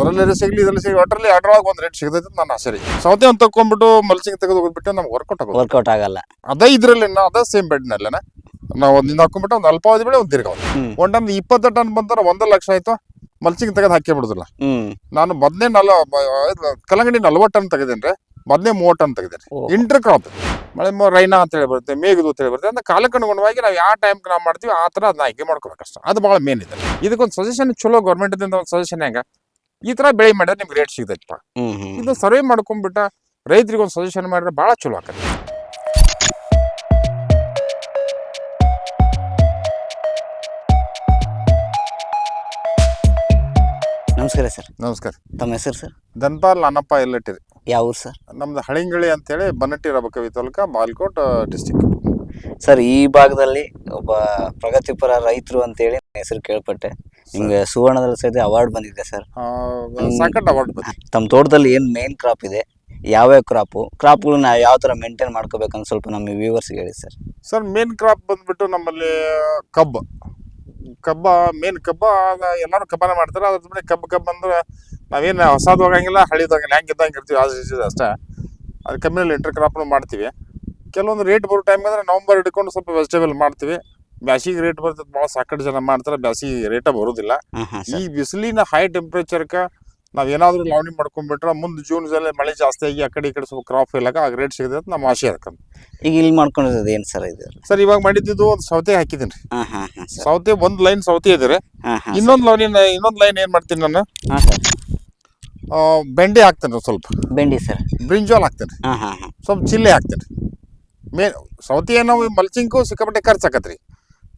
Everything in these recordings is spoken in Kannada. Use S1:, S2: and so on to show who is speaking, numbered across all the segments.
S1: ಅದರಲ್ಲಿ ಸಿಗ್ಲಿ ಇದ್ರಲ್ಲಿ ಸಿಗ್ಲಿ ಒಟ್ಟರಲ್ಲಿ ಅಡ್ರೊಳಗೆ ಒಂದು ರೇಟ್ ಸಿಗತೈತೆ ನನ್ನ ಆಸೆ ರೀ. ಸೌತೆ ಅಂತ ತಕೊಂಡ್ಬಿಟ್ಟು ಮಲ್ಸಿಂಗ್ ತೆಗೆದು ಹೋಗ್ಬಿಟ್ಟು ನಮ್ಗೆ ವರ್ಕೌಟ್ ಆಗೋದು.
S2: ವರ್ಕೌಟ್ ಆಗಲ್ಲ.
S1: ಅದೇ ಇದರಲ್ಲಿ ಅದೇ ಸೇಮ್ ಬೆಡ್ನಲ್ಲೇನ ನಾವು ಒಂದಿಂದ ಹಾಕೊಂಡ್ಬಿಟ್ಟು ಒಂದು ಅಲ್ಪಾವಧಿ ಬೆಳೆ ಒಂದು ದೀರ್ಘಾವಧಿ. ಒಂದು ಟನ್ ಇಪ್ಪತ್ತು ಟನ್ ಬಂದ್ರೆ ಒಂದು ಲಕ್ಷ ಆಯ್ತು. ಮಲ್ಚಿಂಗ್ ತೆಗೆದು ಹಾಕಿ ಬಿಡುದಿಲ್ಲ. ನಾನು ಮೊದಲೇ ನಲ ಕಲಂಗಡಿ ಕಲ್ಲಂಗಡಿ ನಲ್ವತ್ತು ಟನ್ ತೆಗೆದೇನ್ರಿ ಮೊದಲೇ ಮೂವತ್ತು ಟನ್ ತೆಗೆದೇನೆ ಇಂಟರ್ ಕ್ರಾಪ್ ಮಳೆ ರೈನಾ ಅಂತ ಹೇಳಿ ಬರುತ್ತೆ ಮೇಘದು ಅಂತ ಹೇಳಿ ಬರುತ್ತೆ. ಅಂದ್ರೆ ಕಾಲಕ್ಕೆ ಅನುಗುಣವಾಗಿ ನಾವು ಯಾವ ಟೈಮ್ ನಾವು ಮಾಡ್ತೀವಿ ಆ ಥರ ಅದನ್ನ ಆಯ್ಕೆ ಮಾಡ್ಕೋಬೇಕಷ್ಟ. ಅದು ಭಾಳ ಮೇನ್ ಇದೆ. ಇದಕ್ಕೊಂದು ಸಜೆಷನ್ ಚಲೋ ಗೌರ್ಮೆಂಟ್ದಿಂದ ಒಂದು ಸಜೆಷನ್ ಹೆಂಗ? ಈ ತರ ಬೆಳೆ ಮಾಡಿದ್ರೆ ನಿಮ್ಗೆ ರೇಟ್ ಸಿಗ್ತೈತಪ್ಪ. ಇದು ಸರ್ವೆ ಮಾಡ್ಕೊಂಡ್ಬಿಟ್ಟ ರೈತರಿಗೆ ಒಂದು ಸಜೆಷನ್ ಮಾಡಿದ್ರೆ ಭಾಳ ಚಲೋ ಆಕತ್ತೆ.
S2: ನಮಸ್ಕಾರ ಸರ್.
S1: ನಮಸ್ಕಾರ.
S2: ತಮ್ಮ ಹೆಸರು ಸರ್?
S1: ದನ್ಪಾಲ್ ಅನ್ನಪ್ಪ ಎಲ್ಲಟ್ಟಿರಿ
S2: ಯಾವ ಊರು ಸರ್?
S1: ನಮ್ದು ಹಳಿಂಗಳಿ ಅಂತೇಳಿ ಬನ್ನಟ್ಟಿ ರಬಕವಿ ತಾಲೂಕ ಬಾಲ್ಕೋಟ್ ಡಿಸ್ಟಿಕ್
S2: ಸರ್ ಈ ಭಾಗದಲ್ಲಿ ಒಬ್ಬ ಪ್ರಗತಿಪರ ರೈತರು ಅಂತೇಳಿ ನನ್ನ ಹೆಸರು ಕೇಳ್ಪಟ್ಟೆ. ನಿಮ್ಗೆ ಸುವರ್ಣದಲ್ಲಿ ಸಹಿತ ಅವಾರ್ಡ್ ಬಂದಿದೆ ಸರ್.
S1: ಸಾಕಟ್ ಅವಾರ್ಡ್ ಬಂದಿದೆ.
S2: ತಮ್ಮ ತೋಟದಲ್ಲಿ ಏನು ಮೇನ್ ಕ್ರಾಪ್ ಇದೆ? ಯಾವ್ಯಾವ ಕ್ರಾಪು ಕ್ರಾಪ್ಗಳನ್ನ ಯಾವ ಥರ ಮೇಂಟೈನ್ ಮಾಡ್ಕೋಬೇಕಂತ ಸ್ವಲ್ಪ ನಮ್ಮ ವ್ಯೂವರ್ಸ್ಗೆ ಹೇಳಿ ಸರ್.
S1: ಸರ್ ಮೇನ್ ಕ್ರಾಪ್ ಬಂದ್ಬಿಟ್ಟು ನಮ್ಮಲ್ಲಿ ಕಬ್ಬು. ಕಬ್ಬ ಮೇನ್ ಕಬ್ಬ ಎಲ್ಲರೂ ಕಬ್ಬನ ಮಾಡ್ತಾರೆ. ಅದ್ರ ಮೇಲೆ ಕಬ್ಬು ಕಬ್ಬು ಅಂದ್ರೆ ನಾವೇನು ಹೊಸದು ಹೋಗಂಗಿಲ್ಲ ಹಳಿದು ಹೋಗಂಗಿಲ್ಲ ಹೆಂಗೆ ಇದ್ದಂಗೆ ಇರ್ತೀವಿ ಆಸ್ ಅಷ್ಟೇ. ಅದು ಕಮ್ಮಿನಲ್ಲಿ ಇಂಟರ್ ಕ್ರಾಪ್ನು ಮಾಡ್ತೀವಿ. ಕೆಲವೊಂದು ರೇಟ್ ಬರೋ ಟೈಮ್ ಅಂದ್ರೆ ನವಂಬರ್ ಹಿಡ್ಕೊಂಡು ಸ್ವಲ್ಪ ವೆಜಿಟೇಬಲ್ ಮಾಡ್ತೀವಿ. ಬ್ಯಾಸಿಗೆ ರೇಟ್ ಬರ್ತದೆ ಭಾಳ ಸಾಕಷ್ಟು ಜನ ಮಾಡ್ತಾರೆ ಬ್ಯಾಸಿಗೆ ರೇಟ ಬರೋದಿಲ್ಲ. ಈ ಬಿಸಿಲಿನ ಹೈ ಟೆಂಪ್ರೇಚರ್ಗೆ ನಾವು ಏನಾದರೂ ಲಾವಣಿ ಮಾಡ್ಕೊಂಡ್ಬಿಟ್ರೆ ಮುಂದೆ ಜೂನ್ ಜುಲೈ ಮಳೆ ಜಾಸ್ತಿ ಆಗಿ ಆ ಕಡೆ ಈ ಕಡೆ ಸ್ವಲ್ಪ ಕ್ರಾಪ್ ಫೇಲ್ ಆ ರೇಟ್ ಸಿಗದೆ ಅಂತ ನಮ್ಮ ಆಶೆ ಅದಕ್ಕಂತ.
S2: ಈಗ ಇಲ್ಲಿ ಮಾಡ್ಕೊಂಡಿರೋದು ಏನು ಸರ್ ಇದು?
S1: ಸರ್ ಇವಾಗ ಮಾಡಿದ್ದು ಒಂದು ಸೌತೆ ಹಾಕಿದ್ದೀನಿ ಸೌತೆ ಒಂದು ಲೈನ್ ಸೌತೆ
S2: ಇದ್ರೆ
S1: ಇನ್ನೊಂದು ಲೈನ್ ಇನ್ನೊಂದು ಲೈನ್ ಏನು ಮಾಡ್ತೀನಿ ನಾನು? ಬೆಂಡೆ ಹಾಕ್ತೇನೆ ಸ್ವಲ್ಪ.
S2: ಬೆಂಡಿ ಸರ್.
S1: ಬ್ರಿಂಜಾಲ್ ಹಾಕ್ತೇನೆ ಸ್ವಲ್ಪ ಚಿಲ್ಲಿ ಹಾಕ್ತೇನೆ ಮೇ ಮೇನ್ ಸೌತೆ ಏನೋ ಮಲ್ಚಿಂಗು ಸಿಕ್ಕಾಪಟ್ಟೆ ಖರ್ಚು ಆಕತ್ರಿ.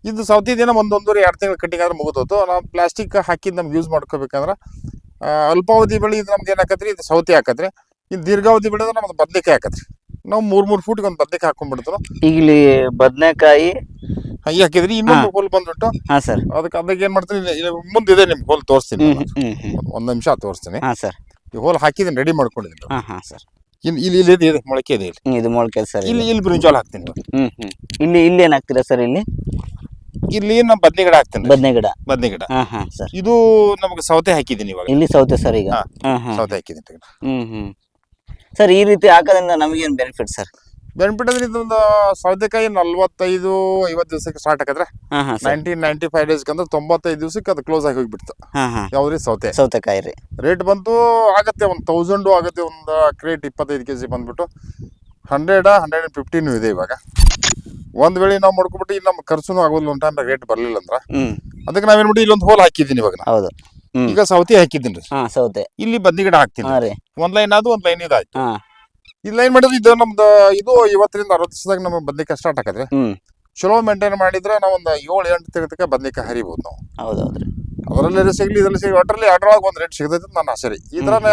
S1: ಇದು ಸೌತಿ ದಿನ ಒಂದೊಂದೂವರೆ ಎರಡು ತಿಂಗಳು ಕಟ್ಟಿಂಗ್ ಆದ್ರೆ ಮುಗಿದೋತು ನಾವು ಪ್ಲಾಸ್ಟಿಕ್ ಹಾಕಿದ್ದು ನಮ್ಗೆ ಯೂಸ್ ಮಾಡ್ಕೋಬೇಕಂದ್ರೆ ಅಲ್ಪಾವಧಿ ಬೆಳೆ ಇದು ನಮ್ದು ಏನು ಹಾಕತ್ರಿ ಇದು ಸೌತಿ ಹಾಕತ್ರಿ ಇದು ದೀರ್ಘಾವಧಿ ಬೆಳೆದ್ರೆ ನಮ್ದು ಬದ್ನೆಕಾಯಿ ಹಾಕತ್ರಿ ನಾವು ಮೂರ್ ಮೂರು ಫೂಟ್ಗೆ ಒಂದು ಬದ್ನೆಕಾಯಿ ಹಾಕೊಂಡ್ಬಿಡ್ತು
S2: ಈಗ ಇಲ್ಲಿ ಬದನೆಕಾಯಿ
S1: ಹೈ ಹಾಕಿದ್ರಿ ಇನ್ನೊಂದು ಹೋಲ್ ಬಂದ್ಬಿಟ್ಟು
S2: ಹಾ ಸರ್.
S1: ಅದಕ್ಕೆ ಅದಕ್ಕೆ ಏನ್ ಮಾಡ್ತೀನಿ ಮುಂದೆ ಇದೆ ಮುಂದಿದೆ ನಿಮ್ಗೆ ಹೋಲ್ ತೋರಿಸ್ತೀನಿ. ಒಂದು ನಿಮಿಷ ತೋರಿಸ್ತೀನಿ.
S2: ಹಾ ಸರ್.
S1: ಈ ಹೋಲ್ ಹಾಕಿದ್ರೆ ರೆಡಿ ಮಾಡ್ಕೊಂಡಿದ್ದೀನಿ.
S2: ಹಾಂ ಹಾಂ ಸರ್.
S1: ಇಲ್ಲಿ ಇಲ್ಲಿ ಇಲ್ಲಿ ಇದೆ, ಮೊಳಕೆ ಇದೆ ಇಲ್ಲಿ.
S2: ಇದು ಮೊಳಕೆ ಸರ್
S1: ಇಲ್ಲಿ ಇಲ್ಲಿ ಬ್ರಿಂಜಾಲ್ ಹಾಕ್ತೀನಿ.
S2: ಇಲ್ಲಿ ಇಲ್ಲಿ ಏನು ಹಾಕ್ತೀರಾ ಸರ್ ಇಲ್ಲಿ?
S1: ಇಲ್ಲಿ ನಮ್ಮ ಬದ್ನೆ ಗಿಡ ಹಾಕ್ತೇನೆ.
S2: ಬದ್ನೆ ಗಿಡ
S1: ಬದ್ನೆ ಗಿಡ
S2: ಹಾಂ ಹಾಂ ಸರ್.
S1: ಇದು ನಮಗೆ ಸೌತೆ ಹಾಕಿದ್ದೀನಿ ಇವಾಗ.
S2: ಇಲ್ಲಿ ಸೌತೆ ಸರ್ ಈಗ.
S1: ಹಾ.
S2: ಹಾಂ ಹಾಂ.
S1: ಸೌತೆ ಹಾಕಿದ್ದೀನಿ
S2: ಹ್ಞೂ ಹ್ಞೂ ಸರ್ ಈ ರೀತಿ ಹಾಕೋದ್ರಿಂದ ನಮಗೇನು ಬೆನಿಫಿಟ್ ಸರ್?
S1: ಬೆನಿಫಿಟ್ ಅಂದ್ರೆ ಇದೊಂದು ಸೌತೆಕಾಯಿ ನಲ್ವತ್ತೈದು ಐವತ್ತು ದಿವಸಕ್ಕೆ ಸ್ಟಾರ್ಟ್ ಹಾಕಿದ್ರೆ
S2: ಹಾಂ ಹಾಂ sir.
S1: Nineteen ninety five days ಅಂದ್ರೆ ತೊಂಬತ್ತೈದು ದಿವಸಕ್ಕೆ ಅದು ಕ್ಲೋಸ್ ಆಗಿ ಹೋಗ್ಬಿಡ್ತು.
S2: ಯಾವ್ದು ಹಾಂ.
S1: ಯಾವ್ದ್ರಿ ಸೌತೆ.
S2: ಸೌತೆಕಾಯಿ ರೀ.
S1: ರೇಟ್ ಬಂತು ಆಗತ್ತೆ ಒಂದು ತೌಸಂಡು ಆಗತ್ತೆ ಒಂದು ಕ್ರೇಟ್ ಇಪ್ಪತ್ತೈದು ಕೆ ಜಿ ಬಂದ್ಬಿಟ್ಟು. ಹಂಡ್ರೆಡ್ ಹಂಡ್ರೆಡ್ ಆ್ಯಂಡ್ ಫಿಫ್ಟೀನು ಇದೆ ಇವಾಗ. ಒಂದ್ ವೇಳೆ ನಾವು ಮಾಡ್ಕೊಬಿಟ್ಟು ಇಲ್ಲಿ ನಮ್ಮ ಖರ್ಚುನು ಆಗೋದಿಲ್ಲ ಒಂದು ಟೈಮ್ ರೇಟ್ ಬರಲಿಲ್ಲ ಅಂದ್ರ ಅದಕ್ಕೆ ನಾವೇನು ಮಾಡಿ ಇಲ್ಲೊಂದು ಹೋಲ್ ಹಾಕಿದ್ದೀನಿ ಇವಾಗ.
S2: ಹೌದು.
S1: ಈಗ ಸೌತಿ ಹಾಕಿದ್ದೀನಿ ರೀ.
S2: ಹಾಂ ಸೌತೆ
S1: ಇಲ್ಲಿ ಬದ್ನಿ ಗಿಡ ಹಾಕ್ತೀನಿ.
S2: ಹಾಂ ರೀ.
S1: ಒಂದ್ ಲೈನ್ ಅದು ಒಂದ್ ಲೈನ್ ಇದಾಯ್ತು. ಆಯ್ತು ಲೈನ್ ಮಾಡಿದ್ರೆ ಇದು ನಮ್ದು ಇದು ಇವತ್ತರಿಂದ ಅರವತ್ತು ದಿವಸದಾಗ ನಮ್ಮ ಬದ್ನಿಕಾಯಿ ಸ್ಟಾರ್ಟ್
S2: ಹ್ಞೂ
S1: ಚಲೋ ಮೇಂಟೈನ್ ಮಾಡಿದ್ರೆ ನಾವು ಒಂದು ಏಳು ಎಂಟು ತೆಗೆದಕ್ಕೆ ಬದ್ನಿಕಾಯಿ ಹರಿಬಹುದು ನಾವು.
S2: ಹೌದು
S1: ಅದರಲ್ಲಿ ಸಿಗ್ಲಿ ಇದ್ರಲ್ಲಿ ಸಿಗ್ಲಿ ಒಟ್ಟರಲ್ಲಿ ಅದ್ರೊಳಗೆ ಒಂದು ರೇಟ್ ಸಿಗ್ತೈತೆ ಅಂತ ನನ್ನ ಸರಿ ರೀ. ಈ ಥರನೇ